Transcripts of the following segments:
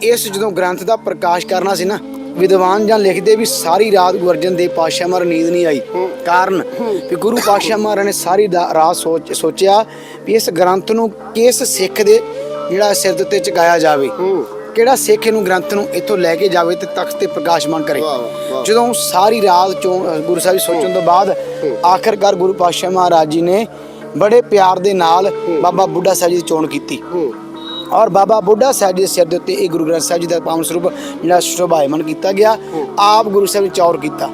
ਇਸ ਜਦੋਂ ਗ੍ਰੰਥ ਦਾ ਪ੍ਰਕਾਸ਼ ਕਰਨਾ ਸੀ ਨਾ ਵਿਦਵਾਨ ਜਾਂ ਲਿਖਦੇ ਵੀ ਸਾਰੀ ਰਾਤ ਗੁਰੂ ਅਰਜਨ ਦੇਵ ਪਾਤਸ਼ਾਹ ਮਹਾਰਾਜ ਨੀਂਦ ਨਹੀਂ ਆਈ। ਕਾਰਨ ਵੀ ਗੁਰੂ ਪਾਤਸ਼ਾਹ ਮਹਾਰਾਜ ਨੇ ਸਾਰੀ ਰਾਤ ਸੋਚ ਸੋਚਿਆ ਵੀ ਇਸ ਗ੍ਰੰਥ ਨੂੰ ਕਿਸ ਸਿੱਖ ਦੇ ਜਿਹੜਾ ਸਿਰ ਦੇ ਉੱਤੇ ਚੁਕਾਇਆ ਜਾਵੇ। ਕਿਹੜਾ ਸਿੱਖ ਇਹਨੂੰ ਗ੍ਰੰਥ ਨੂੰ ਇੱਥੋਂ ਲੈ ਕੇ ਜਾਵੇ ਤੇ ਤਖਤ ਤੇ ਪ੍ਰਕਾਸ਼ਮਾਨ ਕਰੇ। ਜਦੋਂ ਸਾਰੀ ਰਾਤ ਚੋਂ ਗੁਰੂ ਸਾਹਿਬ ਸੋਚਣ ਤੋਂ ਬਾਅਦ ਆਖਰਕਾਰ ਗੁਰੂ ਪਾਤਸ਼ਾਹ ਮਹਾਰਾਜ ਜੀ ਨੇ ਬੜੇ ਪਿਆਰ ਦੇ ਨਾਲ ਬਾਬਾ ਬੁੱਢਾ ਸਾਹਿਬ ਜੀ ਦੀ ਚੋਣ ਕੀਤੀ। ਔਰ ਬਾਬਾ ਬੁੱਢਾ ਸਾਹਿਬ ਜੀ ਦੇ ਸਿਰ ਦੇ ਉੱਤੇ ਇਹ ਗੁਰੂ ਗ੍ਰੰਥ ਸਾਹਿਬ ਜੀ ਦਾ ਪਾਵਨ ਸਰੂਪ ਜਿਹੜਾ ਸ਼ੋਭਾਇਮਨ ਕੀਤਾ ਗਿਆ। ਆਪ ਗੁਰੂ ਸਾਹਿਬ ਨੇ ਚੌਰ ਕੀਤਾ।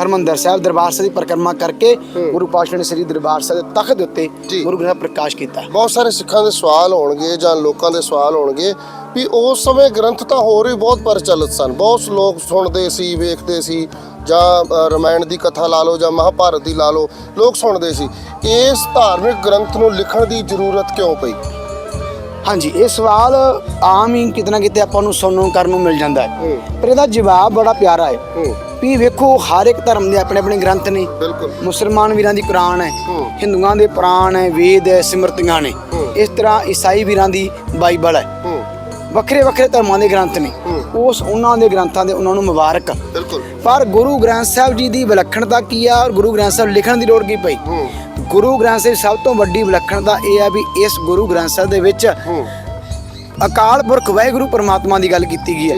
ਹਰਮੰਦਰ ਸਾਹਿਬ ਦਰਬਾਰ ਸਾਹਿਬ ਦੀ ਪਰਿਕਰਮਾ ਕਰਕੇ ਗੁਰੂ ਪਾਤਸ਼ਾਹ ਨੇ ਸ੍ਰੀ ਦਰਬਾਰ ਸਾਹਿਬ ਦੇ ਤਖਤ ਦੇ ਉੱਤੇ। ਗੁਰੂ ਗ੍ਰੰਥ ਪ੍ਰਕਾਸ਼ ਕੀਤਾ। ਬਹੁਤ ਸਾਰੇ ਸਿੱਖਾਂ ਦੇ ਸਵਾਲ ਹੋਣਗੇ ਜਾਂ ਲੋਕਾਂ ਦੇ ਸਵਾਲ ਹੋਣਗੇ ਵੀ ਉਸ ਸਮੇਂ ਗ੍ਰੰਥ ਤਾਂ ਹੋਰ ਵੀ ਬਹੁਤ ਪ੍ਰਚਲਿਤ ਸਨ। ਬਹੁਤ ਲੋਕ ਸੁਣਦੇ ਸੀ ਵੇਖਦੇ ਸੀ ਜਾਂ ਰਮਾਇਣ ਦੀ ਕਥਾ ਲਾ ਲਓ ਜਾਂ ਮਹਾਭਾਰਤ ਦੀ ਲਾ ਲਓ ਲੋਕ ਸੁਣਦੇ ਸੀ। ਇਸ ਧਾਰਮਿਕ ਗ੍ਰੰਥ ਨੂੰ ਲਿਖਣ ਦੀ ਜ਼ਰੂਰਤ ਕਿਉਂ ਪਈ? ਹਾਂਜੀ ਇਹ ਸਵਾਲ ਆਮ ਹੀ ਕਿਤਨਾ ਕਿਤੇ ਆਪਾਂ ਨੂੰ ਸੁਣਨ ਨੂੰ ਕਰਨ ਨੂੰ ਮਿਲ ਜਾਂਦਾ ਹੈ। ਪਰ ਇਹਦਾ ਜਵਾਬ ਬੜਾ ਪਿਆਰਾ ਹੈ। ਵੀ ਵੇਖੋ ਹਰ ਇੱਕ ਧਰਮ ਦੇ ਆਪਣੇ ਆਪਣੇ ਗ੍ਰੰਥ ਨੇ। ਮੁਸਲਮਾਨ ਵੀਰਾਂ ਦੀ ਕੁਰਾਨ ਹੈ। ਹਿੰਦੂਆਂ ਦੇ ਪੁਰਾਣ ਹੈ ਵੇਦ ਹੈ ਸਿਮਰਤੀਆਂ ਨੇ। ਇਸ ਤਰ੍ਹਾਂ ਈਸਾਈ ਵੀਰਾਂ ਦੀ ਬਾਈਬਲ ਹੈ। ਵੱਖਰੇ ਵੱਖਰੇ ਧਰਮਾਂ ਦੇ ਗ੍ਰੰਥ ਨੇ। ਉਸ ਉਹਨਾਂ ਦੇ ਗ੍ਰੰਥਾਂ ਦੇ ਉਹਨਾਂ ਨੂੰ ਮੁਬਾਰਕ। ਬਿਲਕੁਲ। ਪਰ ਗੁਰੂ ਗ੍ਰੰਥ ਸਾਹਿਬ ਜੀ ਦੀ ਵਿਲੱਖਣਤਾ ਕੀ ਆ ਔਰ ਗੁਰੂ ਗ੍ਰੰਥ ਸਾਹਿਬ ਲਿਖਣ ਦੀ ਲੋੜ ਕੀ ਪਈ? ਗੁਰੂ ਗ੍ਰੰਥ ਸਾਹਿਬ ਸਭ ਤੋਂ ਵੱਡੀ ਵਿਲੱਖਣਤਾ ਇਹ ਆ ਵੀ ਇਸ ਗੁਰੂ ਗ੍ਰੰਥ ਸਾਹਿਬ ਦੇ ਵਿੱਚ ਅਕਾਲ ਪੁਰਖ ਵਾਹਿਗੁਰੂ ਪਰਮਾਤਮਾ ਦੀ ਗੱਲ ਕੀਤੀ ਗਈ ਹੈ।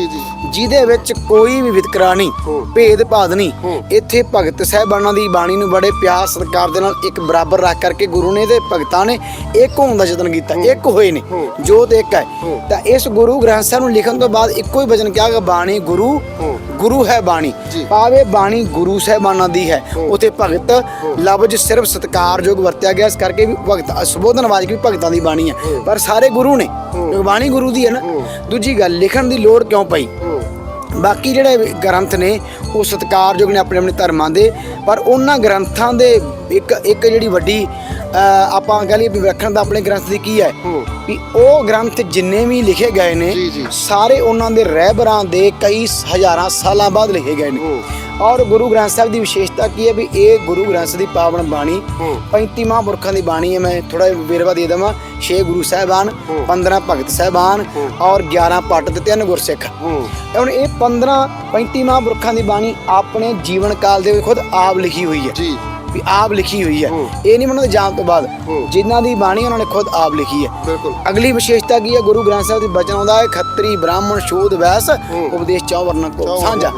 ਜਿਹਦੇ ਵਿੱਚ ਕੋਈ ਵੀ ਵਿਤਕਰਾ ਨਹੀਂ। ਭੇਦ ਭਾਦ ਨਹੀਂ। ਇੱਥੇ ਭਗਤ ਸਾਹਿਬਾਨਾਂ ਦੀ ਬਾਣੀ ਨੂੰ ਬੜੇ ਪਿਆਰ ਸਤਿਕਾਰ ਦੇ ਨਾਲ ਇੱਕ ਬਰਾਬਰ ਰੱਖ ਕਰਕੇ ਗੁਰੂ ਨੇ ਤੇ ਭਗਤਾਂ ਨੇ ਇੱਕ ਹੋਣ ਦਾ ਯਤਨ ਕੀਤਾ ਇੱਕ ਹੋਏ ਨੇ। ਜੋਤ ਇੱਕ ਹੈ। ਤਾਂ ਇਸ ਗੁਰੂ ਗ੍ਰੰਥ ਸਾਹਿਬ ਨੂੰ ਲਿਖਣ ਤੋਂ ਬਾਅਦ ਇੱਕੋ ਹੀ ਵਚਨ ਕਿਹਾ ਕਿ ਬਾਣੀ ਗੁਰੂ। ਗੁਰੂ ਹੈ ਬਾਣੀ। ਪਾਵੇ ਬਾਣੀ ਗੁਰੂ ਸਾਹਿਬਾਨਾਂ ਦੀ ਹੈ। ਉਥੇ ਭਗਤ ਲਫ਼ਜ਼ ਸਿਰਫ ਸਤਿਕਾਰਯੋਗ ਵਰਤਿਆ ਗਿਆ ਇਸ ਕਰਕੇ ਵੀ ਭਗਤ ਸੁਬੋਧਨਵਾਚਕ ਵੀ ਭਗਤਾਂ ਦੀ ਬਾਣੀ ਹੈ। ਪਰ ਸਾਰੇ ਗੁਰੂ ਨੇ ਬਾਣੀ ਗੁਰੂ ਦੀ ਹੈ ਨਾ। ਦੂਜੀ ਗੱਲ ਲਿਖਣ ਦੀ ਲੋੜ ਕਿਉਂ ਪਈ ਬਾਕੀ ਜਿਹੜੇ ਗ੍ਰੰਥ ਨੇ ਉਹ ਸਤਿਕਾਰਯੋਗ ਨੇ ਆਪਣੇ ਆਪਣੇ ਧਰਮਾਂ ਦੇ ਪਰ ਉਹਨਾਂ ਗ੍ਰੰਥਾਂ ਦੇ ਇੱਕ ਇੱਕ ਜਿਹੜੀ ਵੱਡੀ ਆਪਾਂ ਕਹ ਲਈਏ ਵੀ ਵਿਲੱਖਣ ਦਾ ਆਪਣੇ ਗ੍ਰੰਥ ਦੀ ਕੀ ਹੈ? ਵੀ ਉਹ ਗ੍ਰੰਥ ਜਿੰਨੇ ਵੀ ਲਿਖੇ ਗਏ ਨੇ। ਸਾਰੇ ਉਹਨਾਂ ਦੇ ਰਹਿਬਰਾਂ ਦੇ ਕਈ ਹਜ਼ਾਰਾਂ ਸਾਲਾਂ ਬਾਅਦ ਲਿਖੇ ਗਏ ਨੇ। ਔਰ ਗੁਰੂ ਗ੍ਰੰਥ ਸਾਹਿਬ ਦੀ ਵਿਸ਼ੇਸ਼ਤਾ ਕੀ ਹੈ ਵੀ ਇਹ ਗੁਰੂ ਗ੍ਰੰਥ ਦੀ ਪਾਵਨ ਬਾਣੀ ਹੂੰ। 35 ਮਹਾਂਪੁਰਖਾਂ ਦੀ ਬਾਣੀ ਹੈ ਮੈਂ ਥੋੜਾ ਵੇਰਵਾ ਦੇ ਦੇਵਾਂ। 6 ਗੁਰੂ ਸਾਹਿਬਾਨ ਹੂੰ। 15 ਭਗਤ ਸਾਹਿਬਾਨ। ਔਰ 11 ਪੱਟ ਤੇ ਤਿੰਨ ਗੁਰਸਿੱਖ। ਹੂੰ। ਹੁਣ ਇਹ 15 35 ਮਹਾਂਪੁਰਖਾਂ ਦੀ ਬਾਣੀ ਆਪਣੇ ਜੀਵਨ ਕਾਲ ਦੇ ਵਿੱਚ ਖੁਦ ਆਪ ਲਿਖੀ ਹੋਈ ਹੈ। ਜੀ। ਵੀ ਆਪ ਲਿਖੀ ਹੋਈ ਹੈ। ਇਹ ਨਹੀਂ ਉਹਨਾਂ ਦੇ ਜਾਣ ਤੋਂ ਬਾਅਦ। ਜਿਨ੍ਹਾਂ ਦੀ ਬਾਣੀ ਉਹਨਾਂ ਨੇ ਖੁਦ ਆਪ ਲਿਖੀ ਹੈ ਬਿਲਕੁਲ ਅਗਲੀ ਵਿਸ਼ੇਸ਼ਤਾ ਕੀ ਹੈ ਗੁਰੂ ਗ੍ਰੰਥ ਸਾਹਿਬ ਦੀ ਬਚਨ ਆਉਂਦਾ ਹੈ ਖੱਤਰੀ ਬ੍ਰਾਹਮਣ ਸ਼ੂਦ ਵੈਸ। ਉਪਦੇਸ਼ ਚੌ ਵਰਨਾ ਚੌ ਕੋ ਸਾਂਝਾ।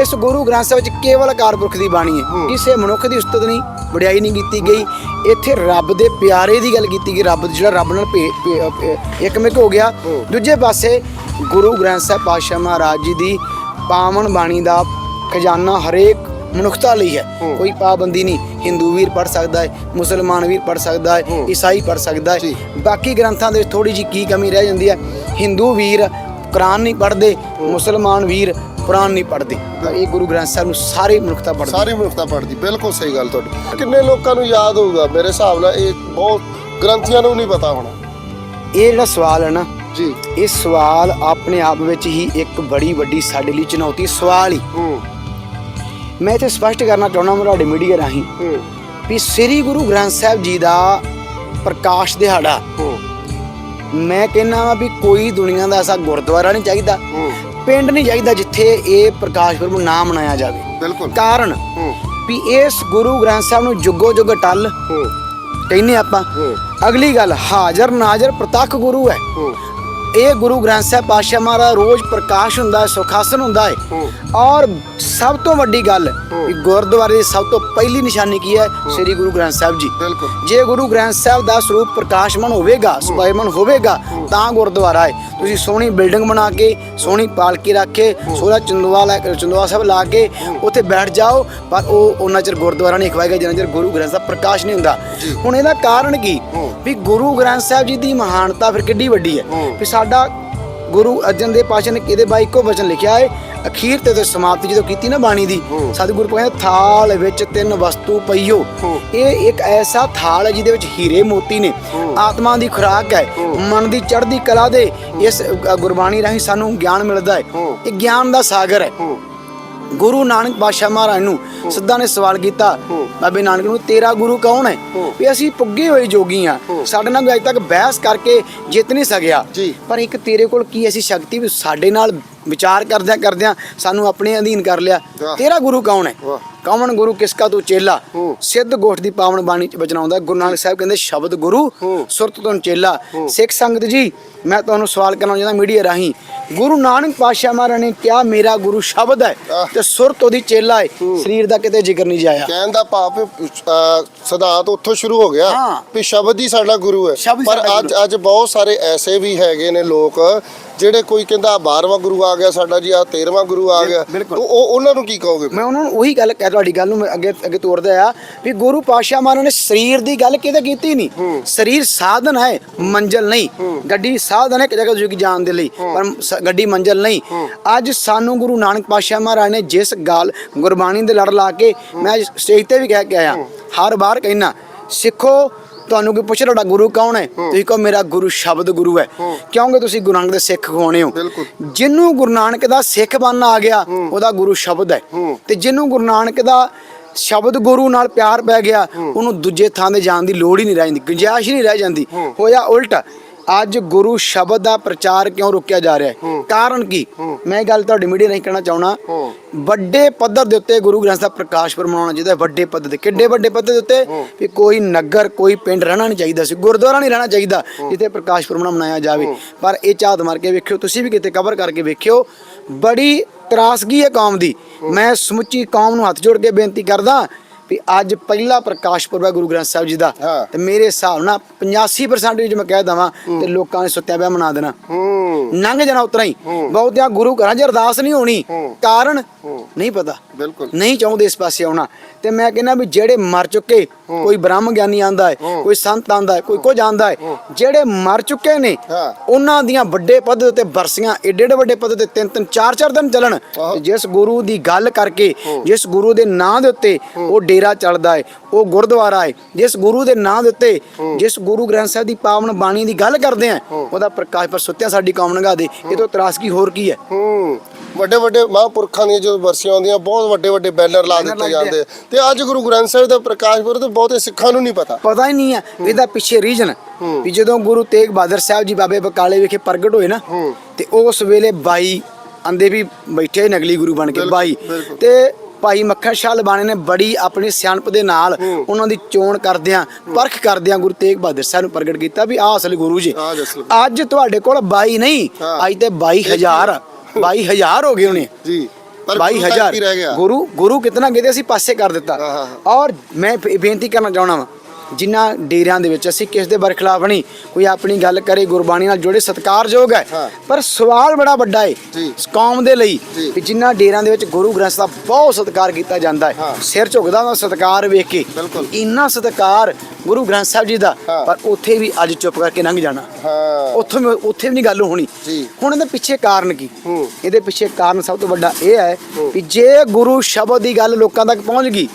ਇਸ ਗੁਰੂ ਗ੍ਰੰਥ ਸਾਹਿਬ ਵਿੱਚ ਕੇਵਲ ਅਕਾਲ ਪੁਰਖ ਦੀ ਬਾਣੀ ਹੈ। ਕਿਸੇ ਮਨੁੱਖ ਦੀ ਉਸਤਤ ਨਹੀਂ ਵਡਿਆਈ ਨਹੀਂ ਕੀਤੀ ਗਈ ਇੱਥੇ ਰੱਬ ਦੇ ਪਿਆਰੇ ਦੀ ਗੱਲ ਕੀਤੀ ਗਈ ਰੱਬ ਜਿਹੜਾ ਰੱਬ ਨਾਲ ਇੱਕਮਿਕ ਹੋ ਗਿਆ। ਦੂਜੇ ਪਾਸੇ ਗੁਰੂ ਗ੍ਰੰਥ ਸਾਹਿਬ ਪਾਤਸ਼ਾਹ ਮਹਾਰਾਜ ਜੀ ਦੀ ਪਾਵਨ ਬਾਣੀ ਦਾ ਖਜ਼ਾਨਾ ਹਰੇਕ ਮਨੁੱਖਤਾ ਲਈ ਹੈ। ਕੋਈ ਪਾਬੰਦੀ ਨਹੀਂ। ਹਿੰਦੂ ਵੀਰ ਪੜ ਸਕਦਾ ਹੈ ਮੁਸਲਮਾਨ ਵੀਰ ਪੜ ਸਕਦਾ ਹੈ। ਈਸਾਈ ਪੜ ਸਕਦਾ। ਹੈ। ਬਾਕੀ ਗ੍ਰੰਥਾਂ ਦੇ ਵਿੱਚ ਥੋੜੀ ਜੀ ਕੀ ਕਮੀ ਰਹਿ ਜਾਂਦੀ ਹੈ। ਹਿੰਦੂ ਵੀਰ ਕੁਰਾਨ ਨਹੀਂ ਪੜ੍ਹਦੇ ਮੁਸਲਮਾਨ ਵੀਰ ਕੁਰਾਨ ਨਹੀਂ ਪੜ੍ਹਦੇ। ਤਾਂ ਇਹ ਗੁਰੂ ਗ੍ਰੰਥ ਸਾਹਿਬ ਨੂੰ ਸਾਰੇ ਮਨੁੱਖਤਾ ਪੜ੍ਹਦੀ ਸਾਰੀ ਮਨੁੱਖਤਾ ਪੜਦੀ ਬਿਲਕੁਲ ਸਹੀ ਗੱਲ ਤੁਹਾਡੀ। ਕਿੰਨੇ ਲੋਕਾਂ ਨੂੰ ਯਾਦ ਹੋਊਗਾ? ਮੇਰੇ ਹਿਸਾਬ ਨਾਲ ਇਹ ਬਹੁਤ ਗ੍ਰੰਥੀਆਂ ਨੂੰ ਨਹੀਂ ਪਤਾ ਹੋਣਾ। ਇਹ ਜਿਹੜਾ ਸਵਾਲ ਹੈ ਨਾ ਜੀ। ਇਹ ਸਵਾਲ ਆਪਣੇ ਆਪ ਵਿੱਚ ਹੀ ਇੱਕ ਬੜੀ ਵੱਡੀ ਸਾਡੇ ਲਈ ਚੁਣੌਤੀ ਸਵਾਲ ਹੀ। ਹੂੰ। ਮੈਂ ਇੱਥੇ ਸਪਸ਼ਟ ਕਰਨਾ ਚਾਹੁੰਦਾ ਤੁਹਾਡੇ ਮੀਡੀਆ ਰਾਹੀਂ ਵੀ ਸ੍ਰੀ ਗੁਰੂ ਗ੍ਰੰਥ ਸਾਹਿਬ ਜੀ ਦਾ ਪ੍ਰਕਾਸ਼ ਦਿਹਾੜਾ। ਮੈਂ ਕਹਿੰਦਾ ਵਾਂ ਵੀ ਕੋਈ ਦੁਨੀਆ ਦਾ ਐਸਾ ਗੁਰਦੁਆਰਾ ਨਹੀਂ ਚਾਹੀਦਾ। ਪਿੰਡ ਨਹੀਂ ਚਾਹੀਦਾ ਜਿੱਥੇ ਇਹ ਪ੍ਰਕਾਸ਼ ਪੁਰਬ ਨਾ ਮਨਾਇਆ ਜਾਵੇ। ਬਿਲਕੁਲ। ਕਾਰਨ ਵੀ ਇਸ ਗੁਰੂ ਗ੍ਰੰਥ ਸਾਹਿਬ ਨੂੰ ਜੁਗੋ ਜੁਗ ਟੱਲ ਕਹਿੰਨੇ ਆਪਾਂ। ਅਗਲੀ ਗੱਲ ਹਾਜ਼ਰ ਨਾਜ਼ਰ ਪ੍ਰਤੱਖ ਗੁਰੂ ਹੂੰ। ਇਹ ਗੁਰੂ ਗ੍ਰੰਥ ਸਾਹਿਬ ਪਾਤਸ਼ਾਹ ਮਹਾਰਾਜ ਰੋਜ਼ ਪ੍ਰਕਾਸ਼ ਹੁੰਦਾ ਹੈ ਸੁਖਾਸਨ ਹੁੰਦਾ ਹੈ। ਔਰ ਸਭ ਤੋਂ ਵੱਡੀ ਗੱਲ ਗੁਰਦੁਆਰੇ ਦੀ ਸਭ ਤੋਂ ਪਹਿਲੀ ਨਿਸ਼ਾਨੀ ਕੀ ਹੈ? ਸ੍ਰੀ ਗੁਰੂ ਗ੍ਰੰਥ ਸਾਹਿਬ ਜੀ। ਜੇ ਗੁਰੂ ਗ੍ਰੰਥ ਸਾਹਿਬ ਦਾ ਸਰੂਪ ਪ੍ਰਕਾਸ਼ਮਨ ਹੋਵੇਗਾ ਸੁਭਾਇਮਨ ਹੋਵੇਗਾ ਤਾਂ ਗੁਰਦੁਆਰਾ ਹੈ। ਤੁਸੀਂ ਸੋਹਣੀ ਬਿਲਡਿੰਗ ਬਣਾ ਕੇ ਸੋਹਣੀ ਪਾਲਕੀ ਰੱਖ ਕੇ ਸੋਹਣਾ ਚੰਦਵਾ ਲੈ ਚੰਦਵਾ ਸਾਹਿਬ ਲਾ ਕੇ ਉੱਥੇ ਬੈਠ ਜਾਓ ਪਰ ਉਹ ਉਹਨਾਂ ਚਿਰ ਗੁਰਦੁਆਰਾ ਨਹੀਂ ਖਵਾਏਗਾ ਜਿੰਨਾ ਚਿਰ ਗੁਰੂ ਗ੍ਰੰਥ ਸਾਹਿਬ ਪ੍ਰਕਾਸ਼ ਨਹੀਂ ਹੁੰਦਾ। ਹੁਣ ਇਹਦਾ ਕਾਰਨ ਕੀ। ਵੀ ਗੁਰੂ ਗ੍ਰੰਥ ਸਾਹਿਬ ਜੀ ਦੀ ਮਹਾਨਤਾ ਫਿਰ ਕਿੱਡੀ ਵੱਡੀ ਹੈ? ਹੂੰ। ਵੀ ਸਾਡਾ ਗੁਰੂ ਅਰਜਨ ਦੇਵ ਪਾਤਸ਼ਾਹ ਨੇ ਕਿਹਦੇ ਬਾਈ ਇੱਕੋ ਵਚਨ ਲਿਖਿਆ ਹੈ ਅਖੀਰ ਤੇ ਤੇ ਸਮਾਪਤੀ ਜਦੋਂ ਕੀਤੀ ਨਾ ਬਾਣੀ ਦੀ। ਸਤਿਗੁਰੂ ਕਹਿੰਦੇ ਥਾਲ ਵਿੱਚ ਤਿੰਨ ਵਸਤੂ ਪਈਓ। ਇਹ ਇੱਕ ਐਸਾ ਥਾਲ ਹੈ ਜਿਹਦੇ ਵਿੱਚ ਹੀਰੇ ਮੋਤੀ ਨੇ। ਆਤਮਾ ਦੀ ਖੁਰਾਕ ਹੈ। ਮਨ ਦੀ ਚੜ੍ਹਦੀ ਕਲਾ ਦੇ ਇਸ ਗੁਰਬਾਣੀ ਰਾਹੀਂ ਸਾਨੂੰ ਗਿਆਨ ਮਿਲਦਾ ਹੈ। ਇਹ ਗਿਆਨ ਦਾ ਸਾਗਰ ਹੂੰ ਗੁਰੂ ਨਾਨਕ ਪਾਤਸ਼ਾਹ ਮਹਾਰਾਜ ਨੂੰ ਸਿੱਧਾ ਨੇ ਸਵਾਲ ਕੀਤਾ ਬਾਬੇ ਨਾਨਕ ਨੂੰ ਤੇਰਾ ਗੁਰੂ ਕੌਣ ਹੈ? ਵੀ ਅਸੀਂ ਪੁੱਗੇ ਹੋਏ ਜੋਗੀ ਆ ਸਾਡੇ ਨਾਲ ਅਜੇ ਤੱਕ ਬਹਿਸ ਕਰਕੇ ਜਿੱਤ ਨਹੀਂ ਸਕਿਆ। ਪਰ ਇੱਕ ਤੇਰੇ ਕੋਲ ਕੀ ਐਸੀ ਸ਼ਕਤੀ ਵੀ ਸਾਡੇ ਨਾਲ ਵਿਚਾਰ ਕਰਦਿਆਂ ਕਰਦਿਆਂ ਸਾਨੂੰ ਆਪਣੇ ਅਧੀਨ ਕਰ ਲਿਆ। ਤੇਰਾ ਗੁਰੂ ਕੌਣ ਹੈ। ਕੌਣ ਗੁਰੂ ਕਿਸ ਕਾ ਤੂੰ ਚੇਲਾ। ਸਿੱਧ ਗੋਠ ਦੀ ਪਾਵਨ ਬਾਣੀ ਚ ਬਚਨਾ ਆਉਂਦਾ ਗੁਰੂ ਨਾਨਕ ਸਾਹਿਬ ਕਹਿੰਦੇ ਸ਼ਬਦ ਗੁਰੂ। ਸੁਰਤ ਤੋਂ ਚੇਲਾ ਸਿੱਖ ਸੰਗਤ ਜੀ ਮੈਂ ਤੁਹਾਨੂੰ ਸਵਾਲ ਕਰਨਾ ਚਾਹੁੰਦਾ ਮੀਡੀਆ ਰਾਹੀਂ ਗੁਰੂ ਨਾਨਕ ਪਾਤਸ਼ਾਹ ਮਹਾਰਾਜ ਨੇ ਕਿਹਾ ਮੇਰਾ ਗੁਰੂ ਸ਼ਬਦ ਹੈ। ਤੇ ਸੁਰਤ ਉਹਦੀ ਚੇਲਾ ਹੈ ਸਰੀਰ ਦਾ ਕਿਤੇ ਜ਼ਿਕਰ ਨਹੀਂ ਜਾਇਆ ਕਹਿਣ ਦਾ ਭਾਵ ਸਿਧਾਂਤ ਉੱਥੋਂ ਸ਼ੁਰੂ ਹੋ ਗਿਆ। ਵੀ ਸ਼ਬਦ ਹੀ ਸਾਡਾ ਗੁਰੂ ਹੈ ਪਰ ਅੱਜ ਅੱਜ ਬਹੁਤ ਸਾਰੇ ਐਸੇ ਵੀ ਹੈਗੇ ਨੇ ਲੋਕ ਜਿਹੜੇ ਕੋਈ ਕਹਿੰਦਾ 12ਵਾਂ ਗੁਰੂ ਆ ਗਿਆ ਸਾਡਾ ਜੀ ਆ 13ਵਾਂ ਗੁਰੂ ਆ ਗਿਆ। ਉਹ ਉਹ- ਉਹਨਾਂ ਨੂੰ ਕੀ ਕਹੋਗੇ ਮੈਂ ਉਹਨਾਂ ਨੂੰ ਉਹੀ ਗੱਲ ਕਹਿ ਤੁਹਾਡੀ ਗੱਲ ਨੂੰ ਅੱਗੇ ਅੱਗੇ ਤੋਰਦਾ ਆ ਵੀ ਗੁਰੂ ਪਾਤਸ਼ਾਹ ਮਹਾਰਾਜ ਨੇ ਸਰੀਰ ਦੀ ਗੱਲ ਕਿਤੇ ਕੀਤੀ ਨਹੀਂ। ਸਰੀਰ ਸਾਧਨ ਹੈ ਮੰਜ਼ਲ ਨਹੀਂ। ਗੱਡੀ ਸਾਧਨ ਹੈ ਇੱਕ ਜਗ੍ਹਾ ਦੂਜੀ ਜਾਣ ਦੇ ਲਈ ਪਰ ਗੱਡੀ ਮੰਜ਼ਲ ਨਹੀਂ। ਅੱਜ ਸਾਨੂੰ ਗੁਰੂ ਨਾਨਕ ਪਾਤਸ਼ਾਹ ਮਹਾਰਾਜ ਨੇ ਜਿਸ ਗੱਲ ਗੁਰਬਾਣੀ ਦੇ ਲੜ ਲਾ ਕੇ ਮੈਂ ਸਟੇਜ ਤੇ ਵੀ ਕਹਿ ਕੇ ਆਇਆ ਹਰ ਵਾਰ ਕਹਿਣਾ ਸਿੱਖੋ ਤੁਹਾਨੂੰ ਕੋਈ ਪੁੱਛ ਤੁਹਾਡਾ ਗੁਰੂ ਕੌਣ ਹੈ? ਤੁਸੀਂ ਕਹੋ ਮੇਰਾ ਗੁਰੂ ਸ਼ਬਦ ਗੁਰੂ ਹੈ। ਕਿਉਂਕਿ ਤੁਸੀਂ ਗੁਰੂ ਨਾਨਕ ਦੇ ਸਿੱਖ ਹੋਣੇ ਹੋ। ਜਿਹਨੂੰ ਗੁਰੂ ਨਾਨਕ ਦਾ ਸਿੱਖ ਬਣਨਾ ਆ ਗਿਆ ਉਹਦਾ ਗੁਰੂ ਸ਼ਬਦ ਹੈ। ਤੇ ਜਿਹਨੂੰ ਗੁਰੂ ਨਾਨਕ ਦਾ ਸ਼ਬਦ ਗੁਰੂ ਨਾਲ ਪਿਆਰ ਪੈ ਗਿਆ ਉਹਨੂੰ ਦੂਜੇ ਥਾਂ ਤੇ ਜਾਣ ਦੀ ਲੋੜ ਹੀ ਨਹੀਂ ਰਹਿ ਜਾਂਦੀ ਗੁੰਜਾਇਸ਼ ਹੀ ਨਹੀਂ ਰਹਿ ਜਾਂਦੀ। ਹੋਇਆ ਉਲਟ। ਅੱਜ ਗੁਰੂ ਸ਼ਬਦ ਦਾ ਪ੍ਰਚਾਰ ਕਿਉਂ ਰੁਕਿਆ ਜਾ ਰਿਹਾ ਹੈ? ਕਾਰਨ ਕੀ? ਮੈਂ ਗੱਲ ਤੁਹਾਡੀ ਮੀਡੀਆ ਨਹੀਂ ਕਹਿਣਾ ਚਾਹਣਾ ਵੱਡੇ ਪੱਧਰ ਦੇ ਉੱਤੇ ਗੁਰੂ ਗ੍ਰੰਥ ਸਾਹਿਬ ਪ੍ਰਕਾਸ਼ ਚਾਹੀਦਾ ਹੈ, ਵੱਡੇ ਪੱਧਰ ਤੇ ਕਿੱਡੇ ਵੱਡੇ ਪੱਧਰ ਦੇ ਉੱਤੇ? ਵੀ ਕੋਈ ਨਗਰ ਕੋਈ ਪਿੰਡ ਰਹਿਣਾ ਨਹੀਂ ਚਾਹੀਦਾ ਸੀ। ਗੁਰਦੁਆਰਾ ਨਹੀਂ ਰਹਿਣਾ ਚਾਹੀਦਾ ਜਿੱਥੇ ਪ੍ਰਕਾਸ਼ ਨਾ ਮਨਾਇਆ ਜਾਵੇ। ਪਰ ਇਹ ਝਾਤ ਮਾਰ ਕੇ ਵੇਖਿਓ ਤੁਸੀਂ ਵੀ ਕਿਤੇ ਕਵਰ ਕਰਕੇ ਵੇਖਿਓ ਬੜੀ ਤਰਾਸਗੀ ਹੈ ਕੌਮ ਦੀ। ਮੈਂ ਸਮੁੱਚੀ ਕੌਮ ਨੂੰ ਹੱਥ ਜੋੜ ਕੇ ਬੇਨਤੀ ਕਰਦਾ ਵੀ ਅੱਜ ਪਹਿਲਾ ਪ੍ਰਕਾਸ਼ ਪੁਰਬ ਹੈ ਗੁਰੂ ਗ੍ਰੰਥ ਸਾਹਿਬ ਜੀ ਦਾ। ਤੇ ਮੇਰੇ ਹਿਸਾਬ ਨਾਲ 85% ਵਿੱਚ ਮੈਂ ਕਹਿ ਦਵਾਂ ਤੇ ਲੋਕਾਂ ਨੇ ਸੁੱਤਿਆ ਪਿਆ ਮਨਾ ਦੇਣਾ। ਹੂੰ। ਲੰਘ ਜਾਣਾ ਉਤਰਾ ਹੀ। ਬਹੁਤਿਆਂ ਗੁਰੂ ਘਰਾਂ 'ਚ ਅਰਦਾਸ ਨਹੀਂ ਹੋਣੀ। ਕਾਰਨ ਨਹੀਂ ਪਤਾ। ਬਿਲਕੁਲ। ਨਹੀਂ ਚਾਹੁੰਦੇ ਇਸ ਪਾਸੇ ਆਉਣਾ। ਤੇ ਮੈਂ ਕਹਿੰਦਾ ਵੀ ਜਿਹੜੇ ਮਰ ਚੁੱਕੇ ਕੋਈ ਬ੍ਰਹਮ ਗਿਆਨੀ ਆਂਦਾ ਹੈ ਕੋਈ ਸੰਤ ਆਂਦਾ ਹੈ ਕੋਈ ਕੁਝ ਆਂਦਾ ਹੈ ਜਿਹੜੇ ਮਰ ਚੁੱਕੇ ਨੇ। ਉਹਨਾਂ ਦੀਆਂ ਵੱਡੇ ਪੱਧਰ ਤੇ ਬਰਸੀਆਂ ਏਡੇ ਏਡੇ ਵੱਡੇ ਪੱਧਰ ਤੇ ਤਿੰਨ ਤਿੰਨ ਚਾਰ ਚਾਰ ਦਿਨ ਚੱਲਣ। ਜਿਸ ਗੁਰੂ ਦੀ ਗੱਲ ਕਰਕੇ ਜਿਸ ਗੁਰੂ ਦੇ ਨਾਂ ਦੇ ਉੱਤੇ ਉਹ ਡੇਰਾ ਚੱਲਦਾ ਹੈ ਉਹ ਗੁਰਦੁਆਰਾ ਹੈ ਜਿਸ ਗੁਰੂ ਦੇ ਨਾਂ ਦੇ ਉੱਤੇ ਜਿਸ ਗੁਰੂ ਗ੍ਰੰਥ ਸਾਹਿਬ ਦੀ ਪਾਵਨ ਬਾਣੀ ਦੀ ਗੱਲ ਕਰਦੇ ਆ ਉਹਦਾ ਪ੍ਰਕਾਸ਼ ਪਰ ਸੁੱਤਿਆ ਸਾਡੀ ਕੌਮ ਨਗਾ ਦੇ ਇਹ ਤੋਂ ਤਰਾਸਗੀ ਹੋਰ ਕੀ ਹੈ? ਹੂੰ। ਵੱਡੇ ਵੱਡੇ ਮਹਾਂਪੁਰਖਾਂ ਦੀਆਂ ਜਦੋਂ ਵਰਸੀਆਂ ਆਉਂਦੀਆਂ ਬਹੁਤ ਵੱਡੇ ਵੱਡੇ ਬੈਨਰ ਲਾ ਦਿੱਤੇ ਜਾਂਦੇ ਤੇ ਅੱਜ ਗੁਰੂ ਗ੍ਰੰਥ ਸਾਹਿਬ ਦਾ ਪ੍ਰਕਾਸ਼ ਪੁਰਬ ਤੇ ਬਹੁਤੇ ਸਿੱਖਾਂ ਨੂੰ ਨਹੀਂ ਪਤਾ। ਪਤਾ ਹੀ ਨਹੀਂ ਹੈ। ਇਹਦਾ ਪਿੱਛੇ ਰੀਜਨ ਵੀ ਜਦੋਂ ਗੁਰੂ ਤੇਗ ਬਹਾਦਰ ਸਾਹਿਬ ਜੀ ਬਾਬੇ ਬਕਾਲੇ ਵਿਖੇ ਪ੍ਰਗਟ ਹੋਏ ਨਾ ਤੇ ਉਸ ਵੇਲੇ 22 ਆਂਦੇ ਵੀ ਬੈਠੇ ਨਗਲੀ ਗੁਰੂ ਬਣ ਕੇ ਬਿਲਕੁਲ, 22 ਬਿਲਕੁਲ। ਤੇ ਭਾਈ ਮੱਖਣ ਸ਼ਾਹ ਲਬਾਣੇ ਨੇ ਬੜੀ ਆਪਣੀ ਸਿਆਣਪ ਦੇ ਨਾਲ ਉਹਨਾਂ ਦੀ ਚੋਣ ਕਰਦਿਆਂ ਪਰਖ ਕਰਦਿਆਂ ਗੁਰੂ ਤੇਗ ਬਹਾਦਰ ਸਾਹਿਬ ਨੂੰ ਪ੍ਰਗਟ ਕੀਤਾ ਵੀ ਆਹ ਅਸਲ ਗੁਰੂ ਜੀ। ਅੱਜ ਤੁਹਾਡੇ ਕੋਲ 22 ਨਹੀਂ। ਅੱਜ ਤੇ 22000 22000 ਹੋ ਗਏ ਉਹਨੇ ਜੀ ਤੱਕ ਹਜ਼ਾਰ। ਗੁਰੂ ਗੁਰੂ ਕਿਤਨਾ ਕਹਿੰਦੇ ਅਸੀਂ ਪਾਸੇ ਕਰ ਦਿੱਤਾ। ਔਰ ਮੈਂ ਬੇਨਤੀ ਕਰਨਾ ਚਾਹਣਾ ਵਾਂ ਜਿਨ੍ਹਾਂ ਡੇਰਿਆਂ ਦੇ ਵਿੱਚ ਅਸੀਂ ਕਿਸ ਦੇ ਬਰਖਲਾਫ ਨਹੀਂ ਕੋਈ ਆਪਣੀ ਗੱਲ ਕਰੇ ਗੁਰਬਾਣੀ ਨਾਲ ਜੁੜੇ ਸਤਿਕਾਰਯੋਗ ਹੈ। ਪਰ ਸਵਾਲ ਬੜਾ ਵੱਡਾ ਹੈ। ਇਸ ਕੌਮ ਦੇ ਲਈ। ਕਿ ਜਿਨ੍ਹਾਂ ਡੇਰਿਆਂ ਦੇ ਵਿੱਚ ਗੁਰੂ ਗ੍ਰੰਥ ਸਾਹਿਬ ਬਹੁਤ ਸਤਿਕਾਰ ਕੀਤਾ ਜਾਂਦਾ ਹੈ। ਸਿਰ ਝੁਕਦਾ ਉਹਦਾ ਸਤਿਕਾਰ ਵੇਖ ਕੇ। ਇੰਨਾ ਸਤਿਕਾਰ ਗੁਰੂ ਗ੍ਰੰਥ ਸਾਹਿਬ ਜੀ ਦਾ। ਪਰ ਉੱਥੇ ਵੀ ਅੱਜ ਚੁੱਪ ਕਰਕੇ ਲੰਘ ਜਾਣਾ ਉੱਥੇ ਉੱਥੇ ਵੀ ਨਹੀਂ ਗੱਲ ਹੋਣੀ। ਹੁਣ ਇਹਦੇ ਪਿੱਛੇ ਕਾਰਨ ਕੀ। ਇਹਦੇ ਪਿੱਛੇ ਕਾਰਨ ਸਭ ਤੋਂ ਵੱਡਾ ਇਹ ਹੈ ਕਿ ਜੇ ਗੁਰੂ ਸ਼ਬਦ ਦੀ ਗੱਲ ਲੋਕਾਂ ਤੱਕ ਪਹੁੰਚ ਗਈ।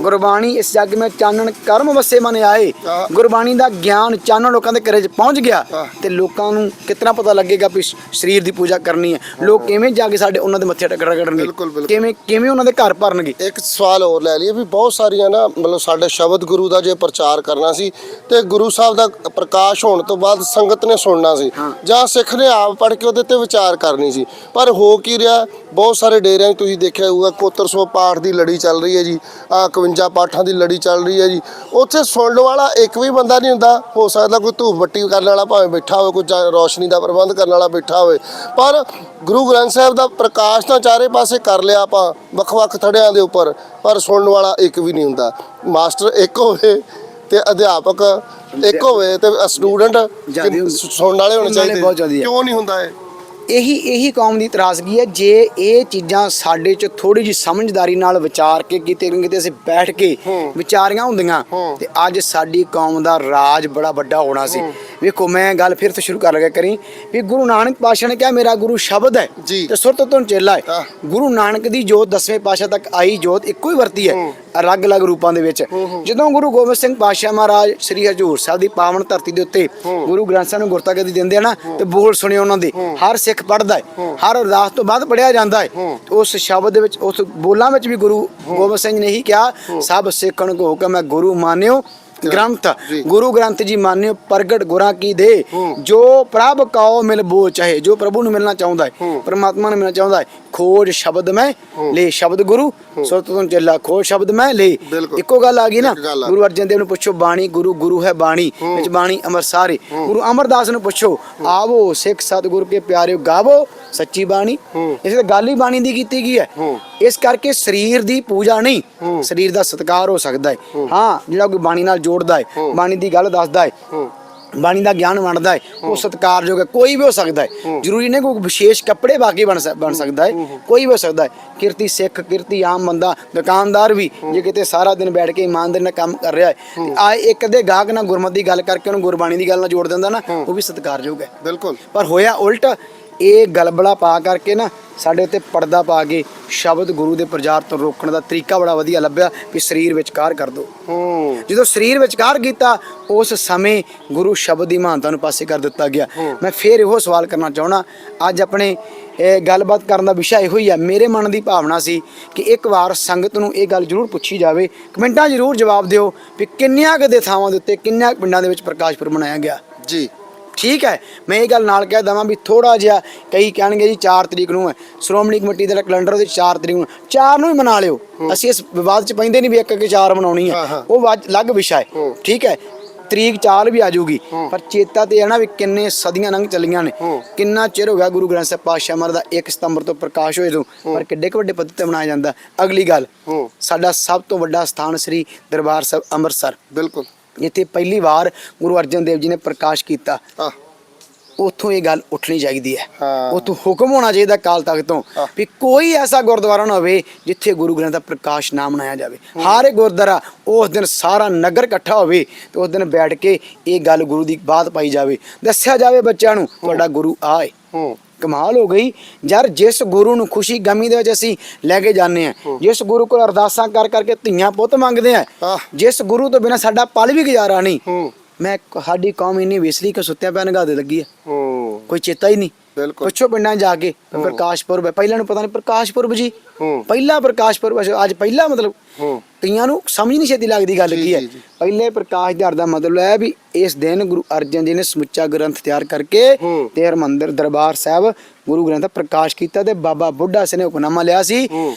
ਗੁਰਬਾਣੀ ਇਸ ਜੱਗ ਵਿੱਚ ਚਾਨਣ ਕਰਮ ਵਸੇ ਮਨ ਆਏ। ਗੁਰਬਾਣੀ ਦਾ ਗਿਆਨ ਚਾਨਣ ਲੋਕਾਂ ਦੇ ਘਰੇ 'ਚ ਪਹੁੰਚ ਗਿਆ। ਤੇ ਲੋਕਾਂ ਨੂੰ ਕਿਤਨਾ ਪਤਾ ਲੱਗੇਗਾ ਵੀ ਸਰੀਰ ਦੀ ਪੂਜਾ ਕਰਨੀ ਹੈ ਲੋਕ ਕਿਵੇਂ ਜਾ ਕੇ ਸਾਡੇ ਉਹਨਾਂ ਦੇ ਮੱਥੇ ਟੱਕਰ ਕਰਨਗੇ। ਕਿਵੇਂ ਕਿਵੇਂ ਉਹਨਾਂ ਦੇ ਘਰ ਭਰਨਗੇ ਇੱਕ ਸਵਾਲ ਹੋਰ ਲੈ ਲਈਏ ਵੀ ਬਹੁਤ ਸਾਰੀਆਂ ਨਾ ਮਤਲਬ ਸਾਡੇ ਸ਼ਬਦ ਗੁਰੂ ਦਾ ਜੇ ਪ੍ਰਚਾਰ ਕਰਨਾ ਸੀ ਤੇ ਗੁਰੂ ਸਾਹਿਬ ਦਾ ਪ੍ਰਕਾਸ਼ ਹੋਣ ਤੋਂ ਬਾਅਦ ਸੰਗਤ ਨੇ ਸੁਣਨਾ ਸੀ। ਜਾਂ ਸਿੱਖ ਨੇ ਆਪ ਪੜ੍ਹ ਕੇ ਉਹਦੇ ਤੇ ਵਿਚਾਰ ਕਰਨੀ ਸੀ ਪਰ ਹੋ ਕੀ ਰਿਹਾ ਬਹੁਤ ਸਾਰੇ ਡੇਰਿਆਂ 'ਚ ਤੁਸੀਂ ਦੇਖਿਆ ਹੋਊਗਾ ਕੋਤਰ ਸੌ ਪਾਠ ਦੀ ਲੜੀ ਚੱਲ ਰਹੀ ਹੈ ਜੀ ਆ 51 ਪਾਠਾਂ ਦੀ ਲੜੀ ਚੱਲ ਰਹੀ ਹੈ ਜੀ ਉੱਥੇ ਸੁਣਨ ਵਾਲਾ ਇੱਕ ਵੀ ਬੰਦਾ ਨਹੀਂ ਹੁੰਦਾ ਹੋ ਸਕਦਾ ਕੋਈ ਧੂਫ ਬੱਤੀ ਕਰਨ ਵਾਲਾ ਭਾਵੇਂ ਬੈਠਾ ਹੋਵੇ ਕੋਈ ਰੋਸ਼ਨੀ ਦਾ ਪ੍ਰਬੰਧ ਕਰਨ ਵਾਲਾ ਬੈਠਾ ਹੋਵੇ ਪਰ ਗੁਰੂ ਗ੍ਰੰਥ ਸਾਹਿਬ ਦਾ ਪ੍ਰਕਾਸ਼ ਤਾਂ ਚਾਰੇ ਪਾਸੇ ਕਰ ਲਿਆ ਆਪਾਂ ਵੱਖ-ਵੱਖ ਥੜਿਆਂ ਦੇ ਉੱਪਰ ਪਰ ਸੁਣਨ ਵਾਲਾ ਇੱਕ ਵੀ ਨਹੀਂ ਹੁੰਦਾ ਮਾਸਟਰ ਇੱਕ ਹੋਵੇ ਤੇ ਅਧਿਆਪਕ ਇੱਕ ਹੋਵੇ ਤੇ ਸਟੂਡੈਂਟ। ਸੁਣਨ ਵਾਲੇ ਹੋਣੇ ਚਾਹੀਦੇ। ਕਿਉਂ ਨਹੀਂ ਹੁੰਦਾ ਇਹ ਇਹੀ ਇਹੀ ਕੌਮ ਦੀ ਤਰਾਸਗੀ ਹੈ ਜੇ ਇਹ ਚੀਜ਼ਾਂ ਸਾਡੇ 'ਚ ਥੋੜੀ ਜਿਹੀ ਸਮਝਦਾਰੀ ਨਾਲ ਵਿਚਾਰ ਕੇ ਕਿਤੇ ਨਾ ਕਿਤੇ ਅਸੀਂ ਬੈਠ ਕੇ। ਵਿਚਾਰੀਆਂ ਹੁੰਦੀਆਂ। ਤੇ ਅੱਜ ਸਾਡੀ ਕੌਮ ਦਾ ਰਾਜ ਬੜਾ ਵੱਡਾ ਹੋਣਾ ਸੀ ਵੇਖੋ ਮੈਂ ਗੱਲ ਫਿਰ ਤੋਂ ਸ਼ੁਰੂ ਕਰ ਲਗਾ ਕਰੀ ਵੀ ਗੁਰੂ ਨਾਨਕ ਪਾਤਸ਼ਾਹ ਨੇ ਕਿਹਾ ਮੇਰਾ ਗੁਰੂ ਸ਼ਬਦ ਹੈ। ਤੇ ਸੁਰਤ ਤੋਂ ਚੇਲਾ ਹੈ। ਗੁਰੂ ਨਾਨਕ ਦੀ ਜੋਤ ਦਸਵੇਂ ਪਾਤਸ਼ਾਹ ਤੱਕ ਆਈ ਜੋਤ ਇੱਕੋ ਹੀ ਵਰਤੀ ਹੈ ਅਲੱਗ-ਅਲੱਗ ਰੂਪਾਂ ਦੇ ਵਿੱਚ। ਜਦੋਂ ਗੁਰੂ ਗੋਬਿੰਦ ਸਿੰਘ ਪਾਤਸ਼ਾਹ ਮਹਾਰਾਜ ਸ੍ਰੀ ਹਜੂਰ ਸਾਹਿਬ ਦੀ ਪਾਵਨ ਧਰਤੀ ਦੇ ਉੱਤੇ ਗੁਰੂ ਗ੍ਰੰਥ ਸਾਹਿਬ ਨੂੰ ਗੁਰਤਾ ਗੱਦੀ ਦਿੰਦੇ ਆ ਨਾ ਤੇ ਬੋਲ ਸੁਣਿਓ ਉਹਨਾਂ ਦੇ ਹਰ ਸਿੱਖ ਪੜ੍ਹਦਾ ਹੈ ਹਰ ਅਰਦਾਸ ਤੋਂ ਬਾਅਦ ਪੜਿਆ ਜਾਂਦਾ ਹੈ। ਉਸ ਸ਼ਬਦ ਦੇ ਵਿੱਚ ਉਸ ਬੋਲਾਂ ਵਿੱਚ ਵੀ ਗੁਰੂ ਗੋਬਿੰਦ ਸਿੰਘ ਨੇ ਹੀ ਕਿਹਾ ਸਭ ਸਿੱਖਣ ਕੋ ਹੁਕਮ ਹੈ ਗੁਰੂ ਮਾਨਿਓ ਗ੍ਰੰਥ। ਗੁਰੂ ਗ੍ਰੰਥ ਜੀ ਮਾਨਿਓ ਪ੍ਰਗਟ ਗੁਰਾਂ ਕੀ ਦੇ। ਜੋ ਪ੍ਰਭ ਕਉ ਮਿਲ ਬੋ ਚਾਹੇ ਜੋ ਪ੍ਰਭੂ ਨੂੰ ਮਿਲਣਾ ਚਾਹੁੰਦਾ ਹੈ ਪਰਮਾਤਮਾ ਨੂੰ ਮਿਲਣਾ ਚਾਹੁੰਦਾ ਹੈ ਖੋਜ ਸ਼ਬਦ ਮੈਂ ਲੈ ਸ਼ਬਦ ਗੁਰੂ ਸੁਰਤ ਤੋਂ ਚੱਲਾ ਖੋਜ ਸ਼ਬਦ ਮੈਂ ਲੈ। ਇੱਕੋ ਗੱਲ ਆ ਗਈ ਨਾ। ਗੁਰੂ ਅਰਜਨ ਦੇਵ ਨੂੰ ਪੁੱਛੋ ਬਾਣੀ ਗੁਰੂ ਗੁਰੂ ਹੈ ਬਾਣੀ ਵਿੱਚ ਬਾਣੀ ਅਮਰ ਸਾਰੇ ਗੁਰੂ ਅਮਰਦਾਸ ਨੂੰ ਪੁੱਛੋ ਆਵੋ ਸਿੱਖ ਸਤਿਗੁਰ ਕੇ ਪਿਆਰਿਓ ਗਾਵੋ ਸੱਚੀ ਬਾਣੀ। ਇਸੇ ਤਾਂ ਗੱਲ ਹੀ ਬਾਣੀ ਦੀ ਕੀਤੀ ਗਈ ਹੈ। ਇਸ ਕਰਕੇ ਸਰੀਰ ਦੀ ਪੂਜਾ ਨਹੀਂ ਸਰੀਰ ਦਾ ਸਤਿਕਾਰ ਹੋ ਸਕਦਾ ਹੈ। ਹਾਂ। ਜਿਹੜਾ ਕੋਈ ਬਾਣੀ ਨਾਲ ਜੋੜਦਾ ਹੈ ਬਾਣੀ ਦੀ ਗੱਲ ਦੱਸਦਾ ਹੈ ਬਾਣੀ ਦਾ ਗਿਆਨ ਵੰਡਦਾ ਹੈ ਉਹ ਸਤਿਕਾਰਯੋਗ ਹੈ ਕੋਈ ਵੀ ਹੋ ਸਕਦਾ ਹੈ। ਜ਼ਰੂਰੀ ਨਹੀਂ ਕੋਈ ਵਿਸ਼ੇਸ਼ ਕੱਪੜੇ ਪਾ ਕੇ ਬਣ ਬਣ ਸਕਦਾ ਹੈ ਕੋਈ ਵੀ ਹੋ ਸਕਦਾ ਹੈ। ਕਿਰਤੀ ਸਿੱਖ ਕਿਰਤੀ ਆਮ ਬੰਦਾ ਦੁਕਾਨਦਾਰ ਵੀ ਜੇ ਕਿਤੇ ਸਾਰਾ ਦਿਨ ਬੈਠ ਕੇ ਇਮਾਨਦਾਰੀ ਨਾਲ ਕੰਮ ਕਰ ਰਿਹਾ ਹੈ ਆ ਇੱਕ ਦੇ ਗਾਹਕ ਨਾਲ ਗੁਰਮਤਿ ਦੀ ਗੱਲ ਕਰਕੇ ਉਹਨੂੰ ਗੁਰਬਾਣੀ ਦੀ ਗੱਲ ਨਾਲ ਜੋੜ ਦਿੰਦਾ ਨਾ ਉਹ ਵੀ ਸਤਿਕਾਰਯੋਗ ਹੈ। ਬਿਲਕੁਲ। ਪਰ ਹੋਇਆ ਉਲਟ ਇਹ ਗਲਬਲਾ ਪਾ ਕਰਕੇ ਨਾ ਸਾਡੇ ਉੱਤੇ ਪਰਦਾ ਪਾ ਕੇ ਸ਼ਬਦ ਗੁਰੂ ਦੇ ਪ੍ਰਚਾਰ ਤੋਂ ਰੋਕਣ ਦਾ ਤਰੀਕਾ ਬੜਾ ਵਧੀਆ ਲੱਭਿਆ ਵੀ ਸਰੀਰ ਵਿਚਕਾਰ ਕਰ ਦੋ। ਹੂੰ। ਜਦੋਂ ਸਰੀਰ ਵਿਚਕਾਰ ਕੀਤਾ ਉਸ ਸਮੇਂ ਗੁਰੂ ਸ਼ਬਦ ਦੀ ਮਹਾਨਤਾ ਨੂੰ ਪਾਸੇ ਕਰ ਦਿੱਤਾ ਗਿਆ। ਮੈਂ ਫੇਰ ਇਹੋ ਸਵਾਲ ਕਰਨਾ ਚਾਹਣਾ ਅੱਜ ਆਪਣੇ ਇਹ ਗੱਲਬਾਤ ਕਰਨ ਦਾ ਵਿਸ਼ਾ ਇਹੋ ਹੀ ਹੈ ਮੇਰੇ ਮਨ ਦੀ ਭਾਵਨਾ ਸੀ ਕਿ ਇੱਕ ਵਾਰ ਸੰਗਤ ਨੂੰ ਇਹ ਗੱਲ ਜ਼ਰੂਰ ਪੁੱਛੀ ਜਾਵੇ। ਕਮੈਂਟਾਂ ਜ਼ਰੂਰ ਜਵਾਬ ਦਿਓ ਵੀ ਕਿੰਨਿਆਂ ਕੁ ਦੇ ਥਾਵਾਂ ਦੇ ਉੱਤੇ ਕਿੰਨਿਆਂ ਪਿੰਡਾਂ ਦੇ ਵਿੱਚ ਪ੍ਰਕਾਸ਼ ਪੁਰਬ ਮਨਾਇਆ ਗਿਆ। ਜੀ। ਠੀਕ ਹੈ ਮੈਂ ਇਹ ਗੱਲ ਨਾਲ ਕਹਿ ਦਵਾਂ ਵੀ ਥੋੜਾ ਜਿਹਾ ਕਈ ਕਹਿਣਗੇ ਜੀ 4 ਤਰੀਕ ਨੂੰ ਹੈ ਸ਼੍ਰੋਮਣੀ ਕਮੇਟੀ ਦਾ ਕੈਲੰਡਰ ਉਹਦੇ 4 ਤਰੀਕ ਨੂੰ 4 ਨੂੰ ਹੀ ਮਨਾ ਲਿਓ। ਅਸੀਂ ਇਸ ਵਿਵਾਦ 'ਚ ਪੈਂਦੇ ਨਹੀਂ ਵੀ ਇੱਕ ਕਿ 4 ਮਨਾਉਣੀ ਹਾਂ। ਉਹ ਅਲੱਗ ਵਿਸ਼ਾ ਹੈ। ਠੀਕ ਹੈ ਤਰੀਕ 4 ਵੀ ਆ ਜਾਊਗੀ ਪਰ ਚੇਤਾ ਤੇ ਹੈ ਨਾ ਵੀ ਕਿੰਨੇ ਸਦੀਆਂ ਲੰਘ ਚੱਲੀਆਂ ਨੇ ਕਿੰਨਾ ਚਿਰ ਹੋ ਗਿਆ ਗੁਰੂ ਗ੍ਰੰਥ ਸਾਹਿਬ ਪਾਤਸ਼ਾਹ ਮਹਾਰਾਜ ਦਾ 1 ਸਤੰਬਰ ਤੋਂ ਪ੍ਰਕਾਸ਼ ਹੋਏ ਤੋਂ ਪਰ ਕਿੱਡੇ ਕੁ ਵੱਡੇ ਪੱਧਰ ਤੇ ਮਨਾਇਆ ਜਾਂਦਾ। ਅਗਲੀ ਗੱਲ। ਸਾਡਾ ਸਭ ਤੋਂ ਵੱਡਾ ਸਥਾਨ ਸ੍ਰੀ ਦਰਬਾਰ ਸਾਹਿਬ ਅੰਮ੍ਰਿਤਸਰ। ਬਿਲਕੁਲ। ਜਿੱਥੇ ਪਹਿਲੀ ਵਾਰ ਗੁਰੂ ਅਰਜਨ ਦੇਵ ਜੀ ਨੇ ਪ੍ਰਕਾਸ਼ ਕੀਤਾ ਉੱਥੋਂ ਇਹ ਗੱਲ ਉੱਠਣੀ ਚਾਹੀਦੀ ਹੈ। ਉੱਥੋਂ ਹੁਕਮ ਹੋਣਾ ਚਾਹੀਦਾ ਕਾਲ ਤਖਤ ਤੋਂ। ਵੀ ਕੋਈ ਐਸਾ ਗੁਰਦੁਆਰਾ ਨਾ ਹੋਵੇ ਜਿੱਥੇ ਗੁਰੂ ਗ੍ਰੰਥ ਦਾ ਪ੍ਰਕਾਸ਼ ਨਾ ਮਨਾਇਆ ਜਾਵੇ। ਹਰ ਇੱਕ ਗੁਰਦੁਆਰਾ ਉਸ ਦਿਨ ਸਾਰਾ ਨਗਰ ਇਕੱਠਾ ਹੋਵੇ ਤੇ ਉਸ ਦਿਨ ਬੈਠ ਕੇ ਇਹ ਗੱਲ ਗੁਰੂ ਦੀ ਬਾਤ ਪਾਈ ਜਾਵੇ। ਦੱਸਿਆ ਜਾਵੇ ਬੱਚਿਆਂ ਨੂੰ ਤੁਹਾਡਾ ਗੁਰੂ ਆਏ ਕਮਾਲ ਹੋ ਗਈ। ਯਾਰ ਜਿਸ ਗੁਰੂ ਨੂੰ ਖੁਸ਼ੀ ਗਮੀ ਦੇ ਵਿੱਚ ਅਸੀਂ ਲੈ ਕੇ ਜਾਂਦੇ ਆ ਜਿਸ ਗੁਰੂ ਕੋਲ ਅਰਦਾਸਾਂ ਕਰ ਕਰਕੇ ਧੀਆਂ ਪੁੱਤ ਮੰਗਦੇ ਆ। ਜਿਸ ਗੁਰੂ ਤੋਂ ਬਿਨਾ ਸਾਡਾ ਪਲ ਵੀ ਗੁਜ਼ਾਰਾ ਨਹੀਂ। ਮੈਂ ਸਾਡੀ ਕੌਮ ਇੰਨੀ ਵਿਸਲੀ ਕਿ ਸੁੱਤਿਆਂ ਪਿਆ ਨਗਾ ਦੇ ਲੱਗੀ ਹੂੰ। ਕੋਈ ਚੇਤਾ ਹੀ ਨਹੀਂ। ਬਿਲਕੁਲ ਪੁੱਛੋ ਪਿੰਡਾਂ 'ਚ ਜਾ ਕੇ ਵੀ ਪ੍ਰਕਾਸ਼ ਪੁਰਬ ਹੈ ਪਹਿਲਾਂ ਨੂੰ ਪਤਾ ਨਹੀਂ ਪ੍ਰਕਾਸ਼ ਪੁਰਬ ਜੀ ਹੂੰ। ਪਹਿਲਾ ਪ੍ਰਕਾਸ਼ ਪੁਰਬ ਅੱਜ ਪਹਿਲਾ ਮਤਲਬ ਹੂੰ ਕਈਆਂ ਨੂੰ ਸਮਝ ਨਹੀਂ ਛੇਤੀ ਲੱਗਦੀ ਗੱਲ ਕੀ ਹੈ ਜੀ, ਜੀ। ਪਹਿਲੇ ਪ੍ਰਕਾਸ਼ ਦਿਹਾੜ ਦਾ ਮਤਲਬ ਹੈ ਵੀ ਇਸ ਦਿਨ ਗੁਰੂ ਅਰਜਨ ਜੀ ਨੇ ਸਮੁੱਚਾ ਗ੍ਰੰਥ ਤਿਆਰ ਕਰਕੇ ਹੂੰ। ਤੇ ਹਰਮੰਦਰ ਦਰਬਾਰ ਸਾਹਿਬ ਗੁਰੂ ਗ੍ਰੰਥ ਦਾ ਪ੍ਰਕਾਸ਼ ਕੀਤਾ ਤੇ ਬਾਬਾ ਬੁੱਢਾ ਸਿੰਘ ਨੇ ਹੁਕਮਨਾਮਾ ਲਿਆ ਸੀ ਹੂੰ।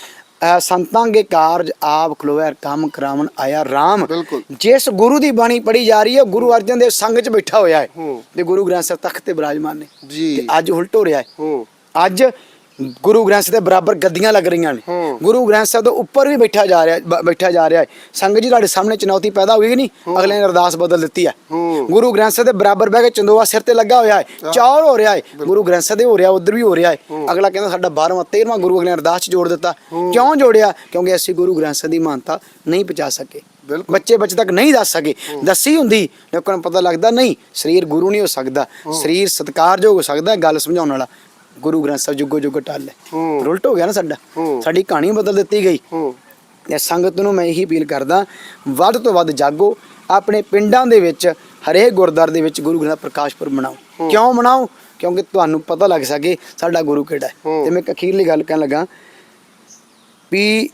ਸੰਤਾਂ ਦੇ ਕਾਰਜ ਆਪ ਖਲੋਇਆ ਕੰਮ ਕਰਾਵਣ ਆਇਆ RAM। ਜਿਸ ਗੁਰੂ ਦੀ ਬਾਣੀ ਪੜੀ ਜਾ ਰਹੀ ਹੈ ਗੁਰੂ ਅਰਜਨ ਦੇਵ ਸੰਗ 'ਚ ਬੈਠਾ ਹੋਇਆ ਹੈ। ਤੇ ਗੁਰੂ ਗ੍ਰੰਥ ਸਾਹਿਬ ਤਖਤ ਤੇ ਬਿਰਾਜਮਾਨ ਨੇ। ਜੀ। ਅੱਜ ਉਲਟ ਹੋ ਰਿਹਾ ਹੈ। ਹੂੰ। ਅੱਜ ਗੁਰੂ ਗ੍ਰੰਥ ਸਾਹਿਬ ਦੇ ਬਰਾਬਰ ਗੱਦੀਆਂ ਲੱਗ ਰਹੀਆਂ ਨੇ। ਗੁਰੂ ਗ੍ਰੰਥ ਸਾਹਿਬ ਤੋਂ ਉੱਪਰ ਵੀ ਬੈਠਾ ਜਾ ਰਿਹਾ ਬੈਠਾ ਜਾ ਰਿਹਾ ਹੈ। ਸੰਗਤ ਜੀ ਤੁਹਾਡੇ ਸਾਹਮਣੇ ਚੁਣੌਤੀ ਪੈਦਾ ਹੋਈ ਕਿ ਨਹੀਂ? ਅਗਲੇ ਨੇ ਅਰਦਾਸ ਬਦਲ ਦਿੱਤੀ ਹੈ। ਗੁਰੂ ਗ੍ਰੰਥ ਸਾਹਿਬ ਦੇ ਬਰਾਬਰ ਬਹਿ ਕੇ ਚੰਦੋਆ ਸਿਰ ਤੇ ਲੱਗਾ ਹੋਇਆ ਹੈ। ਚੌਰ ਹੋ ਰਿਹਾ ਹੈ। ਗੁਰੂ ਗ੍ਰੰਥ ਸਾਹਿਬ ਦੇ ਹੋ ਰਿਹਾ ਉਧਰ ਵੀ ਹੋ ਰਿਹਾ ਹੈ। ਅਗਲਾ ਕਹਿੰਦਾ ਸਾਡਾ 12ਵਾਂ 13ਵਾਂ ਗੁਰੂ ਅਗਲੇ ਅਰਦਾਸ ਚ ਜੋੜ ਦਿੱਤਾ। ਕਿਉਂ ਜੋੜਿਆ? ਕਿਉਂਕਿ ਅਸੀਂ ਗੁਰੂ ਗ੍ਰੰਥ ਸਾਹਿਬ ਦੀ ਮਾਨਤਾ ਨਹੀਂ ਪਹੁੰਚਾ ਸਕੇ। ਬੱਚੇ ਬੱਚੇ ਤੱਕ ਨਹੀਂ ਦੱਸ ਸਕੇ। ਦੱਸੀ ਹੁੰਦੀ ਲੋਕਾਂ ਨੂੰ ਪਤਾ ਲੱਗਦਾ ਨਹੀਂ ਸਰੀਰ ਗੁਰੂ ਨਹੀਂ ਹੋ ਸਕਦਾ। ਸਰੀਰ ਸਤਿਕਾਰਯੋਗ ਹੋ ਸਕਦਾ ਗੱਲ ਸਮਝਾਉਣ ਵਾਲਾ। ਗੁਰੂ ਗ੍ਰੰਥ ਸਾਹਿਬ ਜੁਗੋ ਜੁਗ ਟੱਲ। ਹੈ। ਹੂੰ। ਗਿਆ ਨਾ ਸਾਡਾ। ਸਾਡੀ ਕਹਾਣੀ ਬਦਲ ਦਿੱਤੀ ਗਈ। ਇਹ ਸੰਗਤ ਨੂੰ ਮੈਂ ਇਹੀ ਅਪੀਲ ਕਰਦਾ ਵੱਧ ਤੋਂ ਵੱਧ ਜਾਗੋ ਆਪਣੇ ਪਿੰਡਾਂ ਦੇ ਵਿੱਚ ਹਰੇਕ ਗੁਰਦੁਆਰੇ ਦੇ ਵਿੱਚ ਗੁਰੂ ਗ੍ਰੰਥ ਸਾਹਿਬ ਪ੍ਰਕਾਸ਼ ਪੁਰਬ ਮਨਾਓ। ਕਿਉਂ ਮਨਾਓ? ਕਿਉਂਕਿ ਤੁਹਾਨੂੰ ਪਤਾ ਲੱਗ ਸਕੇ ਸਾਡਾ ਗੁਰੂ ਕਿਹੜਾ ਹੈ। ਤੇ ਮੈਂ ਇੱਕ ਅਖੀਰਲੀ ਗੱਲ ਕਹਿਣ ਲੱਗਾ ਵੀ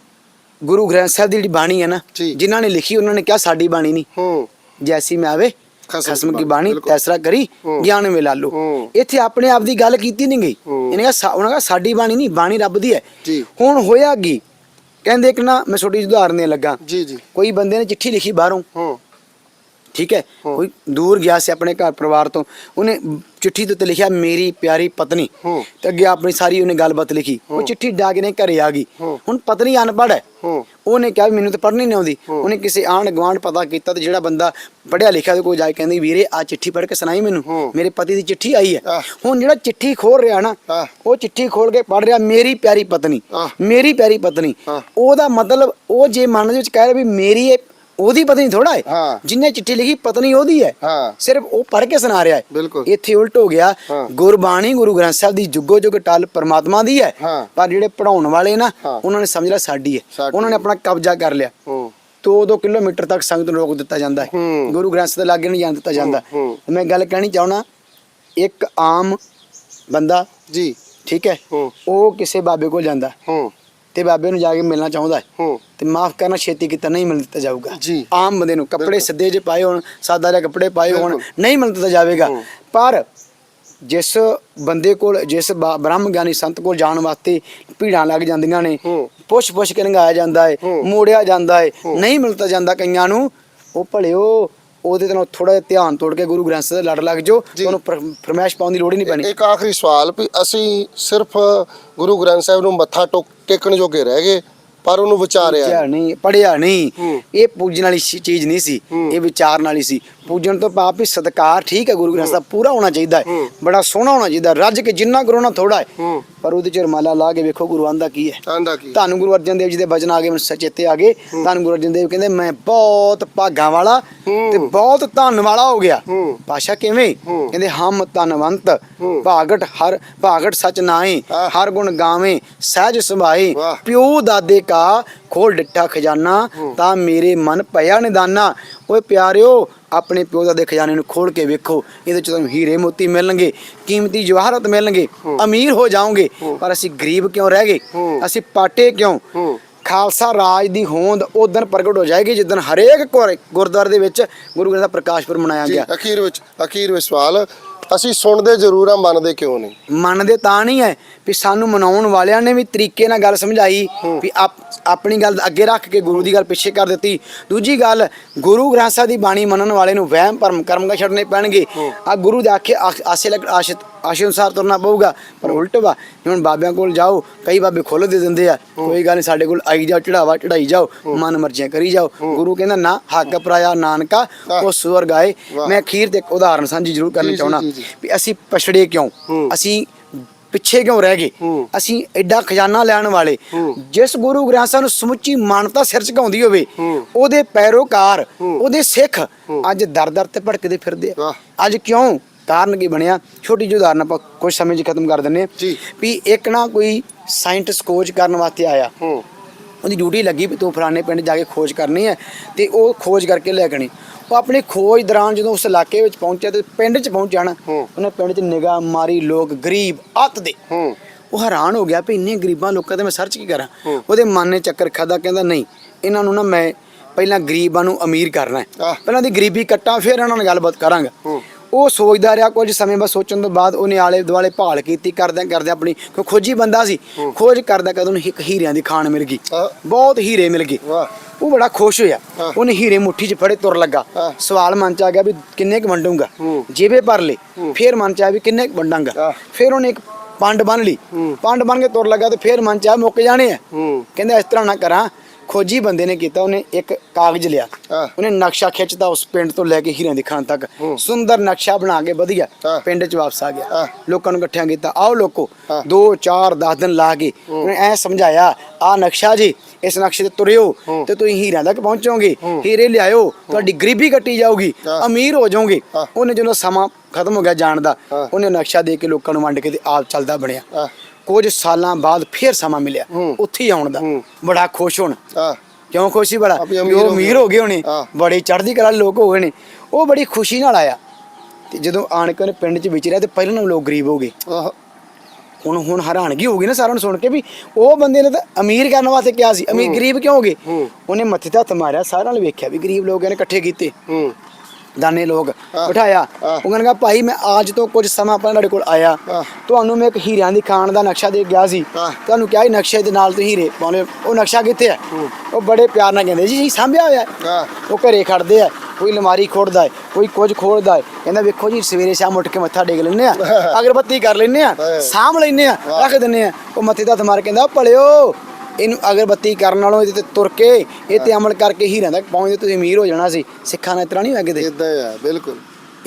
ਗੁਰੂ ਗ੍ਰੰਥ ਸਾਹਿਬ ਦੀ ਜਿਹੜੀ ਬਾਣੀ ਹੈ ਨਾ। ਜਿਨ੍ਹਾਂ ਨੇ ਲਿਖੀ ਉਹਨਾਂ ਨੇ ਕਿਹਾ ਸਾਡੀ ਬਾਣੀ ਨਹੀਂ। ਜੈਸੀ ਮੈਂ ਆਵੇ ਖਸਮ ਕੀ ਕੀ ਬਾਣੀ। ਤੈਸਰਾ ਕਰੀ। ਗਿਆਨ ਮਿਲਾ ਲੋ ਹੂੰ। ਇੱਥੇ ਆਪਣੇ ਆਪ ਦੀ ਗੱਲ ਕੀਤੀ ਨਹੀਂ ਗਈ। ਇਹਨੇ ਕਿਹਾ ਉਹਨਾਂ ਕਿਹਾ ਸਾਡੀ ਬਾਣੀ ਨਹੀਂ ਬਾਣੀ ਰੱਬ ਦੀ ਹੈ। ਹੁਣ ਹੋਇਆ ਕੀ ਕਹਿੰਦੇ ਇੱਕ ਨਾ ਮੈਂ ਛੋਟੀ ਜਿਹੀ ਉਦਾਹਰਨ ਦੇਣ ਲੱਗਾ ਜੀ ਜੀ ਕੋਈ ਬੰਦੇ ਨੇ ਚਿੱਠੀ ਲਿਖੀ ਬਾਹਰੋਂ ਠੀਕ ਹੈ ਕੋਈ ਦੂਰ ਗਿਆ ਸੀ ਆਪਣੇ ਘਰ ਪਰਿਵਾਰ ਤੋਂ ਉਹਨੇ ਚਿੱਠੀ ਦੇ ਉੱਤੇ ਲਿਖਿਆ ਮੇਰੀ ਪਿਆਰੀ ਪਤਨੀ। ਤੇ ਅੱਗੇ ਆਪਣੀ ਸਾਰੀ ਉਹਨੇ ਗੱਲਬਾਤ ਲਿਖੀ ਉਹ ਚਿੱਠੀ ਡਾਕ ਨੇ ਘਰੇ ਆ ਗਈ। ਹੁਣ ਪਤਨੀ ਅਨਪੜ੍ਹ ਹੈ ਉਹਨੇ ਕਿਹਾ ਮੈਨੂੰ ਤਾਂ ਪੜ੍ਹਨੀ ਨਹੀਂ ਆਉਂਦੀ ਉਹਨੇ ਕਿਸੇ ਆਂਢ ਗੁਆਂਢ ਪਤਾ ਕੀਤਾ ਤੇ ਜਿਹੜਾ ਬੰਦਾ ਪੜ੍ਹਿਆ ਲਿਖਿਆ ਤੇ ਕੋਈ ਜਾ ਕੇ ਕਹਿੰਦੀ ਵੀਰੇ ਆ ਚਿੱਠੀ ਪੜ੍ਹ ਕੇ ਸੁਣਾਈ ਮੈਨੂੰ। ਮੇਰੇ ਪਤੀ ਦੀ ਚਿੱਠੀ ਆਈ ਹੈ। ਹੁਣ ਜਿਹੜਾ ਚਿੱਠੀ ਖੋਲ ਰਿਹਾ ਨਾ। ਉਹ ਚਿੱਠੀ ਖੋਲ ਕੇ ਪੜ੍ਹ ਰਿਹਾ ਮੇਰੀ ਪਿਆਰੀ ਪਤਨੀ। ਮੇਰੀ ਪਿਆਰੀ ਪਤਨੀ। ਉਹਦਾ ਮਤਲਬ ਉਹ ਜੇ ਮਨ ਦੇ ਵਿੱਚ ਕਹਿ ਰਿਹਾ ਵੀ ਮੇਰੀ ਇਹ ਉਹਦੀ ਪਤਨੀ ਥੋੜਾ ਹੈ ਹਾਂ। ਜਿੰਨੇ ਚਿੱਠੀ ਲਿਖੀ ਪਤਨੀ ਉਹਦੀ ਹੈ ਹਾਂ ਸਿਰਫ ਉਹ ਪੜ੍ਹ ਕੇ ਸੁਣਾ ਰਿਹਾ ਹੈ ਬਿਲਕੁਲ। ਇੱਥੇ ਉਲਟ ਹੋ ਗਿਆ। ਗੁਰਬਾਣੀ ਗੁਰੂ ਗ੍ਰੰਥ ਸਾਹਿਬ ਦੀ ਜੁਗੋ ਜੁਗ ਟਲ ਪਰਮਾਤਮਾ ਦੀ ਹੈ ਹਾਂ। ਪਰ ਜਿਹੜੇ ਪੜਾਉਣ ਵਾਲੇ ਨਾ ਹਾਂ। ਉਹਨਾਂ ਨੇ ਸਮਝ ਲਿਆ ਸਾਡੀ ਹੈ ਸਾਡੀ ਉਹਨਾਂ ਨੇ ਆਪਣਾ ਕਬਜ਼ਾ ਕਰ ਲਿਆ ਹੂੰ ਦੋ ਦੋ ਕਿਲੋਮੀਟਰ ਤੱਕ ਸੰਗਤ ਨੂੰ ਰੋਕ ਦਿੱਤਾ ਜਾਂਦਾ ਹੈ ਹੂੰ। ਗੁਰੂ ਗ੍ਰੰਥ ਸਾਹਿਬ ਦੇ ਲਾਗੇ ਨਹੀਂ ਜਾਣ ਦਿੱਤਾ ਜਾਂਦਾ ਹੂੰ। ਮੈਂ ਗੱਲ ਕਹਿਣੀ ਚਾਹਣਾ ਇੱਕ ਆਮ ਬੰਦਾ ਜੀ ਠੀਕ ਹੈ ਹੂੰ। ਉਹ ਕਿਸੇ ਬਾਬੇ ਕੋਲ ਜਾਂਦਾ ਹੂੰ ਤੇ ਬਾਬੇ ਨੂੰ ਜਾ ਕੇ ਮਿਲਣਾ ਚਾਹੁੰਦਾ ਹੈ ਹੂੰ ਤੇ ਮਾਫ ਕਰਨਾ ਛੇਤੀ ਕੀਤਾ ਨਹੀਂ ਮਿਲ ਦਿੱਤਾ ਜਾਊਗਾ ਜੀ। ਆਮ ਬੰਦੇ ਨੂੰ ਕੱਪੜੇ। ਸਿੱਧੇ ਜੇ ਪਾਏ ਹੋਣ ਸਾਦਾ ਜਿਹਾ ਕੱਪੜੇ ਪਾਏ ਹੋਣ। ਨਹੀਂ ਮਿਲ ਦਿੱਤਾ ਜਾਵੇਗਾ। ਪਰ ਜਿਸ ਬੰਦੇ ਕੋਲ ਜਿਸ ਬ੍ਰਹਮ ਗਿਆਨੀ ਸੰਤ ਕੋਲ ਜਾਣ ਵਾਸਤੇ ਭੀੜਾਂ ਲੱਗ ਜਾਂਦੀਆਂ ਨੇ। ਪੁੱਛ ਪੁੱਛ ਕੇ ਲੰਘਾਇਆ ਜਾਂਦਾ ਹੈ। ਮੋੜਿਆ ਜਾਂਦਾ ਹੈ ਨਹੀਂ ਮਿਲਤਾ ਜਾਂਦਾ ਕਈਆਂ ਨੂੰ ਉਹ ਭਲਿਓ ਉਹਦੇ ਤੇ ਨਾਲ ਥੋੜਾ ਜਿਹਾ ਧਿਆਨ ਤੋੜ ਕੇ ਗੁਰੂ ਗ੍ਰੰਥ ਸਾਹਿਬ ਦੇ ਲੜ ਲੱਗ ਜਾਓ ਜੀ। ਤੁਹਾਨੂੰ ਫਰ- ਫਰਮਾਇਸ਼ ਪਾਉਣ ਦੀ ਲੋੜ ਹੀ ਨਹੀਂ ਪੈਣੀ ਇੱਕ ਆਖਰੀ ਸਵਾਲ ਵੀ ਅਸੀਂ ਸਿਰਫ ਗੁਰੂ ਗ੍ਰੰਥ ਸਾਹਿਬ ਨੂੰ ਮੱਥਾ ਟੋਕ ਟੇਕਣ ਜੋਗੇ ਰਹਿ ਗਏ ਪਰ ਉਹਨੂੰ ਵਿਚਾਰਿਆ ਪੂਜਿਆ ਨਹੀਂ ਪੜਿਆ ਨਹੀਂ। ਇਹ ਪੂਜਣ ਵਾਲੀ ਸੀ- ਚੀਜ਼ ਨਹੀਂ ਸੀ। ਇਹ ਵਿਚਾਰਨ ਵਾਲੀ ਸੀ ਪੂਜਣ ਤੋਂ ਪਾਪ ਵੀ ਸਤਕਾਰ ਠੀਕ ਹੈ ਗੁਰੂ ਗ੍ਰੰਥ ਸਾਹਿਬ ਪੂਰਾ ਹੋਣਾ ਚਾਹੀਦਾ ਹੈ। ਬੜਾ ਸੋਹਣਾ ਹੋਣਾ ਚਾਹੀਦਾ ਰੱਜ ਕੇ ਜਿੰਨਾ ਕਰੋ ਨਾ ਥੋੜਾ ਹੈ ਪਰ ਉਹਦੇ ਚ ਰਮਾਲਾ ਲਾ ਕੇ ਵੇਖੋ ਗੁਰੂ ਆਂਦਾ ਕੀ ਹੈ ਆਂਦਾ ਕੀ ਤੁਹਾਨੂੰ ਗੁਰੂ ਅਰਜਨ ਦੇਵ ਜੀ ਦੇ ਬਚਨ ਆ ਗਏ ਮੈਨੂੰ ਸਚੇਤੇ ਆ ਗਏ ਤੁਹਾਨੂੰ ਗੁਰੂ ਅਰਜਨ ਦੇਵ ਕਹਿੰਦੇ ਮੈਂ ਬਹੁਤ ਭਾਗਾਂ ਵਾਲਾ। ਤੇ ਬਹੁਤ ਧੰਨ ਵਾਲਾ ਹੋ ਗਿਆ ਹੂੰ। ਪਾਸ਼ਾ ਕਿਵੇਂ। ਕਹਿੰਦੇ ਹਮ ਧਨਵੰਤ। ਭਾਗਟ ਹਰ ਭਾਗਟ ਸਚ ਨਾਏ ਆਹ। ਹਰ ਗੁਣ ਗਾਵੇਂ ਸਹਿਜ ਵਾਹ। ਪਿਓ ਦਾਦੇ ਕਾ ਖੋਲ ਡਿੱਠਾ ਖਜ਼ਾਨਾ ਤਾਂ ਮੇਰੇ ਮਨ ਭਇਆ ਨਿਦਾਨਾ। ਓਏ ਪਿਆਰਿਓ ਆਪਣੇ ਪਿਓ ਦਾਦੇ ਖਜ਼ਾਨੇ ਨੂੰ ਖੋਲ ਕੇ ਵੇਖੋ ਇਹਦੇ ਚ ਤੁਹਾਨੂੰ ਹੀਰੇ ਮੋਤੀ ਮਿਲਣਗੇ ਕੀਮਤੀ ਜਵਾਹਰਤ ਮਿਲਣਗੇ ਅਮੀਰ ਹੋ ਜਾਓਗੇ। ਪਰ ਅਸੀਂ ਗਰੀਬ ਕਿਉਂ ਰਹਿ ਗਏ। ਅਸੀਂ ਪਾਟੇ ਕਿਉਂ? ਖਾਲਸਾ ਰਾਜ ਦੀ ਹੋਂਦ ਉਦੋਂ ਪ੍ਰਗਟ ਹੋ ਜਾਏਗੀ ਜਿੱਦਣ ਹਰੇਕ ਗੁਰ- ਗੁਰਦੁਆਰੇ ਦੇ ਵਿੱਚ ਗੁਰੂ ਗ੍ਰੰਥ ਦਾ ਪ੍ਰਕਾਸ਼ ਪੁਰਬ ਮਨਾਇਆ ਗਿਆ। ਅਖੀਰ ਵਿੱਚ ਅਖੀਰ ਵਿੱਚ ਸਵਾਲ ਅਸੀਂ ਸੁਣਦੇ ਜ਼ਰੂਰ ਆ ਮੰਨਦੇ ਕਿਉਂ ਨਹੀਂ? ਮੰਨਦੇ ਤਾਂ ਨਹੀਂ ਹੈ ਵੀ ਸਾਨੂੰ ਮਨਾਉਣ ਵਾਲਿਆਂ ਨੇ ਵੀ ਤਰੀਕੇ ਨਾਲ ਗੱਲ ਸਮਝਾਈ ਵੀ ਆਪ- ਆਪਣੀ ਗੱਲ ਅੱਗੇ ਰੱਖ ਕੇ ਗੁਰੂ ਦੀ ਗੱਲ ਪਿੱਛੇ ਕਰ ਦਿੱਤੀ। ਦੂਜੀ ਗੱਲ ਗੁਰੂ ਗ੍ਰੰਥ ਸਾਹਿਬ ਦੀ ਬਾਣੀ ਮੰਨਣ ਵਾਲੇ ਨੂੰ ਵਹਿਮ ਭਰਮ ਕਰਮ ਕਾ ਛੱਡਣੇ ਪੈਣਗੇ। ਆ ਗੁਰੂ ਦੇ ਆਖੇ ਆਖ- ਆਸੇ ਲੱਗ ਆਸ਼ਿਤ ਆਸ਼ੇ ਅਨੁਸਾਰ ਤੁਰਨਾ ਪਊਗਾ ਪਰ ਉਲਟ ਵਾ ਹੁਣ ਬਾਬਿਆਂ ਕੋਲ ਜਾਓ ਕਈ ਬਾਬੇ ਖੁੱਲ ਦੇ ਦਿੰਦੇ ਆ ਕੋਈ ਗੱਲ ਨਹੀਂ ਸਾਡੇ ਕੋਲ ਆਈ ਜਾਓ ਚੜਾਵਾ ਚੜਾਈ ਜਾਓ ਮਨ ਮਰਜ਼ੀਆਂ ਕਰੀ ਜਾਓ ਗੁਰੂ ਕਹਿੰਦਾ ਨਾ ਹੱਕ ਪਰਾਇਆ ਨਾਨਕਾ ਉਹ ਸੁਵਰ ਗਾਏ ਵਾਹ। ਮੈਂ ਅਖੀਰ ਤੇ ਇੱਕ ਉਦਾਹਰਨ ਸਾਂਝੀ ਜ਼ਰੂਰ ਕਰਨੀ ਜੀ। ਵੀ ਅਸੀਂ ਪਛੜੇ ਕਿਉਂ। ਅਸੀਂ ਪਿੱਛੇ ਕਿਉਂ ਰਹਿ ਗਏ। ਅਸੀਂ ਐਡਾ ਖਜ਼ਾਨਾ ਲੈਣ ਵਾਲੇ। ਜਿਸ ਗੁਰੂ ਗ੍ਰੰਥ ਸਾਹਿਬ ਨੂੰ ਸਮੁੱਚੀ ਮਾਨਤਾ ਸਿਰ ਝੁਕਾਉਂਦੀ ਹੋਵੇ। ਉਹਦੇ ਪੈਰੋਕਾਰ। ਉਹਦੇ ਸਿੱਖ ਅੱਜ ਦਰ ਦਰ ਤੇ ਭੜਕਦੇ ਫਿਰਦੇ ਆ। ਅੱਜ ਕਿਉਂ ਕਾਰਨ ਕੀ ਬਣਿਆ ਛੋਟੀ ਜਿਹੀ ਉਦਾਹਰਨ ਆਪਾਂ ਕੁਝ ਸਮੇਂ 'ਚ ਖਤਮ ਕਰ ਦਿੰਨੇ ਆ ਜੀ। ਵੀ ਇੱਕ ਨਾ ਕੋਈ ਸਾਇੰਟਿਸਟ ਖੋਜ ਕਰਨ ਵਾਸਤੇ ਆਇਆ ਹੂੰ ਉਹਦੀ ਡਿਊਟੀ ਲੱਗੀ ਵੀ ਤੂੰ ਫਲਾਣੇ ਪਿੰਡ ਜਾ ਕੇ ਖੋਜ ਕਰਨੀ ਹੈ ਤੇ ਉਹ ਖੋਜ ਕਰਕੇ ਲੈ ਕੇ ਆਉਣੀ ਉਹ ਆਪਣੀ ਖੋਜ ਦੌਰਾਨ ਜਦੋਂ ਉਸ ਇਲਾਕੇ ਵਿੱਚ ਪਹੁੰਚਿਆ ਤੇ ਪਿੰਡ 'ਚ ਪਹੁੰਚਿਆ ਨਾ ਹੂੰ। ਉਹਨੇ ਪਿੰਡ 'ਚ ਨਿਗਾਹ ਮਾਰੀ ਲੋਕ ਗਰੀਬ ਅੱਤ ਦੇ ਹੂੰ ਉਹ ਹੈਰਾਨ ਹੋ ਗਿਆ ਵੀ ਇੰਨੇ ਗਰੀਬਾਂ ਲੋਕਾਂ ਤੇ ਮੈਂ ਸਰਚ ਕੀ ਕਰਾਂ ਹੂੰ। ਉਹਦੇ ਮਨ ਨੇ ਚੱਕਰ ਖਾਦਾ ਕਹਿੰਦਾ ਨਹੀਂ ਇਹਨਾਂ ਨੂੰ ਨਾ ਮੈਂ ਪਹਿਲਾਂ ਗਰੀਬਾਂ ਨੂੰ ਅਮੀਰ ਕਰਨਾ ਹੈ ਆਹ। ਪਹਿਲਾਂ ਦੀ ਗਰੀਬੀ ਕੱਟਾਂ ਫਿਰ ਇਹਨਾਂ ਨਾਲ ਗੱਲਬਾਤ ਕਰਾਂਗਾ ਹੂੰ। ਉਹ ਸੋਚਦਾ ਰਿਹਾ ਕੁਝ ਸਮੇਂ ਬਾਅਦ ਸੋਚਣ ਤੋਂ ਬਾਅਦ ਉਹਨੇ ਆਲੇ ਦੁਆਲੇ ਭਾਲ ਕੀਤੀ ਕਰਦਿਆਂ ਕਰਦਿਆਂ ਆਪਣੀ ਕੋਈ ਖੋਜੀ ਬੰਦਾ ਸੀ ਖੋਜ ਕਰਦਾ ਕਦੋਂ ਇੱਕ ਹੀਰਿਆਂ ਦੀ ਖਾਨ ਮਿਲ ਗਈ। ਬਹੁਤ ਹੀਰੇ ਮਿਲ ਗਏ। ਉਹ ਬੜਾ ਖੁਸ਼ ਹੋਇਆ। ਉਹਨੇ ਹੀਰੇ ਮੁੱਠੀ 'ਚ ਫੜੇ ਤੁਰ ਲੱਗਾ। ਸਵਾਲ ਮਨ 'ਚ ਆ ਗਿਆ ਵੀ ਕਿੰਨੇ ਕੁ ਵੰਡੂੰਗਾ। ਜੇਬੇ ਭਰ ਲੇ ਫਿਰ ਮਨ 'ਚ ਆਇਆ ਵੀ ਕਿੰਨੇ ਕੁ ਵੰਡਾਂਗਾ। ਫਿਰ ਉਹਨੇ ਇੱਕ ਪੰਡ ਬੰਨ ਲਈ। ਪੰਡ ਬੰਨ ਕੇ ਤੁਰ ਲੱਗਾ ਤੇ ਫਿਰ ਮਨ 'ਚ ਆ ਮੁੱਕ ਜਾਣੇ ਆ। ਕਹਿੰਦਾ ਇਸ ਤਰ੍ਹਾਂ ਨਾ ਕਰਾਂ। ਖੋਜੀ ਬੰਦੇ ਨੇ ਕੀਤਾ ਉਹਨੇ ਇੱਕ ਕਾਗਜ਼ ਲਿਆ ਹਾਂ। ਉਹਨੇ ਨਕਸ਼ਾ ਖਿੱਚਦਾ ਉਸ ਪਿੰਡ ਤੋਂ ਲੈ ਕੇ ਹੀਰਿਆਂ ਦੀ ਖਾਨ ਤੱਕ। ਸੁੰਦਰ ਨਕਸ਼ਾ ਬਣਾ ਕੇ ਵਧੀਆ ਹਾਂ। ਪਿੰਡ 'ਚ ਵਾਪਸ ਆ ਗਿਆ। ਲੋਕਾਂ ਨੂੰ ਇਕੱਠਿਆਂ ਕੀਤਾ ਆਓ ਲੋਕੋ ਹਾਂ। 2 4 10 ਦਿਨ ਲਾ ਕੇ ਉਹਨੇ ਐ ਸਮਝਾਇਆ ਆ ਨਕਸ਼ਾ ਜੀ ਇਸ ਨਕਸ਼ੇ ਤੇ ਤੁਰਿਓ ਹੂੰ। ਤੇ ਤੁਸੀਂ ਹੀਰਿਆਂ ਤੱਕ ਪਹੁੰਚੋਗੇ ਹੂੰ। ਹੀਰੇ ਲਿਆਇਓ ਤੁਹਾਡੀ ਗਰੀਬੀ ਕੱਟੀ ਜਾਊਗੀ ਹਾਂ। ਅਮੀਰ ਹੋ ਜਾਓਗੇ ਹਾਂ। ਉਹਨੇ ਜਦੋਂ ਸਮਾਂ ਖਤਮ ਹੋ ਗਿਆ ਜਾਣ ਦਾ ਹਾਂ। ਉਹਨੇ ਨਕਸ਼ਾ ਦੇ ਕੇ ਲੋਕਾਂ ਨੂੰ ਵੰਡ ਕੇ ਤੇ ਆਪ ਚੱਲਦਾ ਬਣਿਆ ਕੁਝ ਸਾਲਾਂ ਬਾਅਦ ਫੇਰ ਸਮਾਂ ਮਿਲਿਆ। ਉੱਥੇ ਹੀ ਆਉਣ ਦਾ। ਬੜਾ ਖੁਸ਼ ਹੋਣ। ਕਿਉਂ ਖੁਸ਼ੀ ਬੜਾ? ਉਹ ਅਮੀਰ। ਹੋ ਗਏ। ਹੋਣੇ। ਬੜੇ ਚੜ੍ਹਦੀ ਕਲਾ ਲੋਕ ਹੋ ਗਏ ਨੇ। ਉਹ ਬੜੀ ਖੁਸ਼ੀ ਨਾਲ ਆਇਆ। ਤੇ ਜਦੋਂ ਆਣ ਕੇ ਪਿੰਡ 'ਚ ਵਿਚਰਿਆ ਤੇ ਪਹਿਲਾਂ ਨਾਲੋਂ ਲੋਕ ਗਰੀਬ ਹੋ ਗਏ। ਹੁਣ ਹੁਣ ਹੈਰਾਨਗੀ ਹੋ ਗਈ ਨਾ ਸਾਰਿਆਂ ਨੂੰ ਸੁਣ ਕੇ ਵੀ ਉਹ ਬੰਦੇ ਨੇ ਤਾਂ ਅਮੀਰ ਕਰਨ ਵਾਸਤੇ ਕਿਹਾ ਸੀ। ਅਮੀਰ ਗਰੀਬ ਕਿਉਂ ਹੋ ਗਏ। ਉਹਨੇ ਮੱਥੇ ਤੇ ਹੱਥ ਮਾਰਿਆ ਸਾਰਿਆਂ ਨੇ ਵੇਖਿਆ ਵੀ ਗਰੀਬ ਲੋਕ ਇਹਨੇ ਇਕੱਠੇ ਕੀਤੇ। ਦਾਨੇ ਲੋਕ। ਬਿਠਾਇਆ ਹਾਂ। ਉਹ ਕਹਿੰਦਾ ਭਾਈ ਮੈਂ ਅੱਜ ਤੋਂ ਕੁਝ ਸਮਾਂ ਪਹਿਲਾਂ ਤੁਹਾਡੇ ਕੋਲ ਆਇਆ। ਤੁਹਾਨੂੰ ਮੈਂ ਇੱਕ ਹੀਰਿਆਂ ਦੀ ਖਾਨ ਦਾ ਨਕਸ਼ਾ ਦੇ ਗਿਆ ਸੀ। ਤੁਹਾਨੂੰ ਕਿਹਾ ਸੀ ਨਕਸ਼ੇ ਦੇ ਨਾਲ ਤੁਸੀਂ ਹੀਰੇ ਪਾਉਣੇ ਉਹ ਨਕਸ਼ਾ ਕਿੱਥੇ ਹੈ ਉਹ ਬੜੇ ਪਿਆਰ ਨਾਲ ਕਹਿੰਦੇ ਜੀ ਜੀ ਸਾਂਭਿਆ ਹੋਇਆ ਹੈ। ਉਹ ਘਰੇ ਖੜਦੇ ਆ ਕੋਈ ਅਲਮਾਰੀ ਖੋਲਦਾ ਹੈ ਕੋਈ ਕੁਝ ਖੋਲਦਾ ਹੈ ਕਹਿੰਦਾ ਵੇਖੋ ਜੀ ਸਵੇਰੇ ਸ਼ਾਮ ਉੱਠ ਕੇ ਮੱਥਾ ਟੇਕ ਲੈਂਦੇ ਆ ਅਗਰਬੱਤੀ ਕਰ ਲੈਂਦੇ ਆ। ਸਾਂਭ ਲੈਂਦੇ ਆ। ਰੱਖ ਦਿੰਦੇ ਆ ਉਹ ਮੱਥੇ ਹੱਥ ਮਾਰ ਕਹਿੰਦਾ ਭਲਿਓ ਇਹਨੂੰ ਅਗਰਬੱਤੀ ਕਰਨ ਨਾਲੋਂ ਇਹਦੇ ਤੇ ਤੁਰ ਕੇ ਇਹ ਤੇ ਅਮਲ ਕਰਕੇ ਹੀਰਿਆਂ ਤੱਕ ਪਹੁੰਚਦੇ ਤੁਸੀਂ ਅਮੀਰ ਹੋ ਜਾਣਾ ਸੀ ਸਿੱਖਾਂ ਨਾਲ ਇਸ ਤਰ੍ਹਾਂ ਨਹੀਂ ਹੋਇਆ ਕਿਤੇ। ਇਦਾਂ ਹੀ ਆ ਬਿਲਕੁਲ।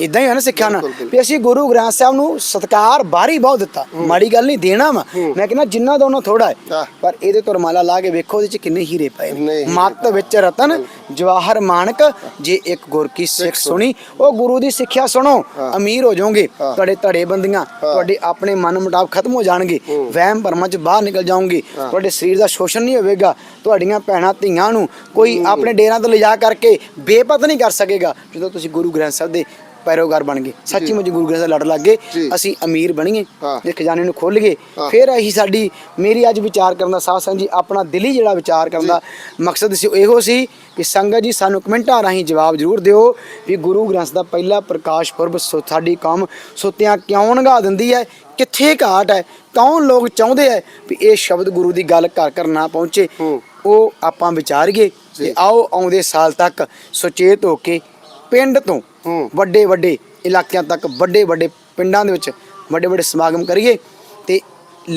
ਇਦਾਂ ਹੀ ਹੈ ਨਾ ਸਿੱਖਿਆ ਨਾਲ। ਵੀ ਅਸੀਂ ਗੁਰੂ ਗ੍ਰੰਥ ਸਾਹਿਬ ਨੂੰ ਸਤਕਾਰ ਬਾਹਰੀ ਬਹੁਤ ਦਿੱਤਾ। ਮਾੜੀ ਗੱਲ ਨਹੀਂ ਦੇਣਾ ਵਾ। ਮੈਂ ਕਹਿੰਦਾ ਜਿੰਨਾ ਦੋਨੋਂ ਥੋੜਾ ਹੈ। ਪਰ ਇਹਦੇ ਤੋਂ ਰਮਾਲਾ ਲਾ ਕੇ ਵੇਖੋ ਉਹਦੇ ਚ ਕਿੰਨੇ ਹੀਰੇ ਪਏ ਨੇ। ਮੱਤ ਵਿੱਚ ਰਤਨ ਜਵਾਹਰ ਮਾਨਕ ਜੇ ਇੱਕ ਗੁਰ ਕੀ ਸਿੱਖ ਸੁਣੀ ਉਹ ਗੁਰੂ ਦੀ ਸਿੱਖਿਆ ਸੁਣੋ ਅਮੀਰ ਹੋ ਜਾਓਗੇ। ਤੁਹਾਡੇ ਧੜੇ ਬੰਦੀਆਂ ਤੁਹਾਡੇ ਆਪਣੇ ਮਨ ਮੁਟਾਵ ਖਤਮ ਹੋ ਜਾਣਗੇ। ਵਹਿਮ ਭਰਮਾਂ ਚ ਬਾਹਰ ਨਿਕਲ ਜਾਓਗੇ। ਤੁਹਾਡੇ ਸਰੀਰ ਦਾ ਸ਼ੋਸ਼ਣ ਨਹੀਂ ਹੋਵੇਗਾ। ਤੁਹਾਡੀਆਂ ਭੈਣਾਂ ਧੀਆਂ ਨੂੰ ਕੋਈ ਆਪਣੇ ਡੇਰਾਂ ਤੋਂ ਲਿਜਾ ਕਰਕੇ ਬੇਪਤ ਨਹੀਂ ਕਰ ਸਕੇਗਾ। ਜਦੋਂ ਤੁਸੀਂ ਗੁਰੂ ਗ੍ਰੰਥ ਸਾਹਿਬ ਦੇ ਪੈਰੋਗਾਰ ਬਣ ਗਏ। ਸੱਚੀ ਮੁੱਚ ਗੁਰੂ ਗ੍ਰੰਥ ਸਾਹਿਬ ਲੜ ਲੱਗ ਗਏ। ਜੀ। ਅਸੀਂ ਅਮੀਰ ਬਣੀਏ। ਇਹ ਖਜ਼ਾਨੇ ਨੂੰ ਖੋਲ ਗਏ ਫਿਰ ਇਹੀ ਸਾਡੀ ਮੇਰੀ ਅੱਜ ਵਿਚਾਰ ਕਰਨ ਦਾ ਸੰਗਤ ਜੀ ਆਪਣਾ ਦਿਲੀ ਜਿਹੜਾ ਵਿਚਾਰ ਕਰਨ ਦਾ ਮਕਸਦ ਸੀ ਇਹੋ ਸੀ ਕਿ ਸੰਗਤ ਜੀ ਸਾਨੂੰ ਕਮੈਂਟਾਂ ਰਾਹੀਂ ਜਵਾਬ ਜ਼ਰੂਰ ਦਿਓ ਵੀ ਗੁਰੂ ਗ੍ਰੰਥ ਦਾ ਪਹਿਲਾ ਪ੍ਰਕਾਸ਼ ਪੁਰਬ ਸੋ ਸਾਡੀ ਕੌਮ ਸੁੱਤਿਆਂ ਕਿਉਂ ਨਗਾ ਦਿੰਦੀ ਹੈ? ਕਿੱਥੇ ਘਾਟ ਹੈ? ਕੌਣ ਲੋਕ ਚਾਹੁੰਦੇ ਹੈ ਵੀ ਇਹ ਸ਼ਬਦ ਗੁਰੂ ਦੀ ਗੱਲ ਘਰ ਘਰ ਨਾ ਪਹੁੰਚੇ। ਉਹ ਆਪਾਂ ਵਿਚਾਰੀਏ ਤੇ ਆਓ ਆਉਂਦੇ ਸਾਲ ਤੱਕ ਸੁਚੇਤ ਹੋ ਕੇ ਪਿੰਡ ਤੋਂ। ਵੱਡੇ ਵੱਡੇ ਇਲਾਕਿਆਂ ਤੱਕ ਵੱਡੇ ਵੱਡੇ ਪਿੰਡਾਂ ਦੇ ਵਿੱਚ ਵੱਡੇ ਵੱਡੇ ਸਮਾਗਮ ਕਰੀਏ ਤੇ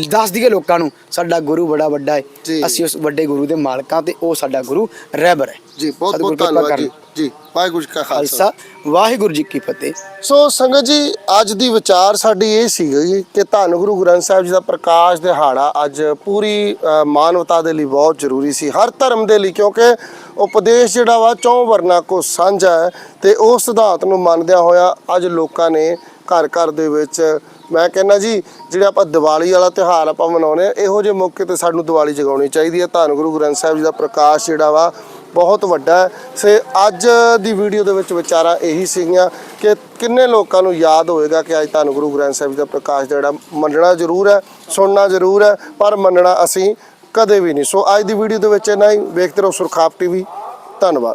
ਦੱਸ ਦਈਏ ਲੋਕਾਂ ਨੂੰ ਸਾਡਾ ਗੁਰੂ ਬੜਾ ਵੱਡਾ ਹੈ। ਅਸੀਂ ਉਸ ਵੱਡੇ ਗੁਰੂ ਦੇ ਮਾਲਕਾਂ ਤੇ ਉਹ ਸਾਡਾ ਗੁਰੂ ਰਹਿਬਰ ਹੈ। ਜੀ ਬਹੁਤ ਬਹੁਤ ਧੰਨਵਾਦ। ਜੀ। ਜੀ ਵਾਹਿਗੁਰੂ ਜੀ ਕਾ ਖਾਲਸਾ। ਵਾਹਿਗੁਰੂ ਜੀ ਕੀ ਫਤਿਹ। ਸੋ ਸੰਗਤ ਜੀ ਅੱਜ ਦੀ ਵਿਚਾਰ ਸਾਡੀ ਇਹ ਸੀਗੀ ਕਿ ਧੰਨ ਗੁਰੂ ਗ੍ਰੰਥ ਸਾਹਿਬ ਜੀ ਦਾ ਪ੍ਰਕਾਸ਼ ਦਿਹਾੜਾ ਅੱਜ ਪੂਰੀ ਮਾਨਵਤਾ ਦੇ ਲਈ ਬਹੁਤ ਜ਼ਰੂਰੀ ਸੀ। ਹਰ ਧਰਮ ਦੇ ਲਈ ਕਿਉਂਕਿ ਉਪਦੇਸ਼ ਜਿਹੜਾ ਵਾ ਚੌਂ ਵਰਨਾ ਕੋ ਸਾਂਝਾ ਹੈ ਤੇ ਉਸ ਸਿਧਾਂਤ ਨੂੰ ਮੰਨਦਿਆਂ ਹੋਇਆ ਅੱਜ ਲੋਕਾਂ ਨੇ ਘਰ ਘਰ ਦੇ ਵਿੱਚ ਮੈਂ ਕਹਿੰਦਾ ਜੀ, ਜਿਹੜਾ ਆਪਾਂ ਦੀਵਾਲੀ ਵਾਲਾ ਤਿਉਹਾਰ ਆਪਾਂ ਮਨਾਉਂਦੇ ਆ ਇਹੋ ਜਿਹੇ ਮੌਕੇ ਤੇ ਸਾਨੂੰ ਦੀਵਾਲੀ ਜਗਾਉਣੀ ਚਾਹੀਦੀ ਹੈ। ਧੰਨ ਗੁਰੂ ਗ੍ਰੰਥ ਸਾਹਿਬ ਜੀ ਦਾ ਪ੍ਰਕਾਸ਼ ਜਿਹੜਾ ਵਾ, ਬਹੁਤ ਵੱਡਾ ਹੈ। ਸੇ ਅੱਜ ਦੀ ਵੀਡੀਓ ਦੇ ਵਿੱਚ ਵਿਚਾਰਾ ਇਹੀ ਸੀਗੀਆਂ ਕਿ ਕਿੰਨੇ ਲੋਕਾਂ ਨੂੰ ਯਾਦ ਹੋਏਗਾ ਕਿ ਅੱਜ ਧੰਨ ਗੁਰੂ ਗ੍ਰੰਥ ਸਾਹਿਬ ਜੀ ਦਾ ਪ੍ਰਕਾਸ਼ ਜਿਹੜਾ ਮੰਨਣਾ ਜ਼ਰੂਰ ਹੈ, ਸੁਣਨਾ ਜ਼ਰੂਰ ਹੈ, ਪਰ ਮੰਨਣਾ ਅਸੀਂ ਕਦੇ ਵੀ ਨਹੀਂ। ਸੋ ਅੱਜ ਦੀ ਵੀਡੀਓ ਦੇ ਵਿੱਚ ਇੰਨਾ ਹੀ। ਵੇਖਦੇ ਰਹੋ ਸੁਰਖਾਪ ਟੀਵੀ। ਧੰਨਵਾਦ।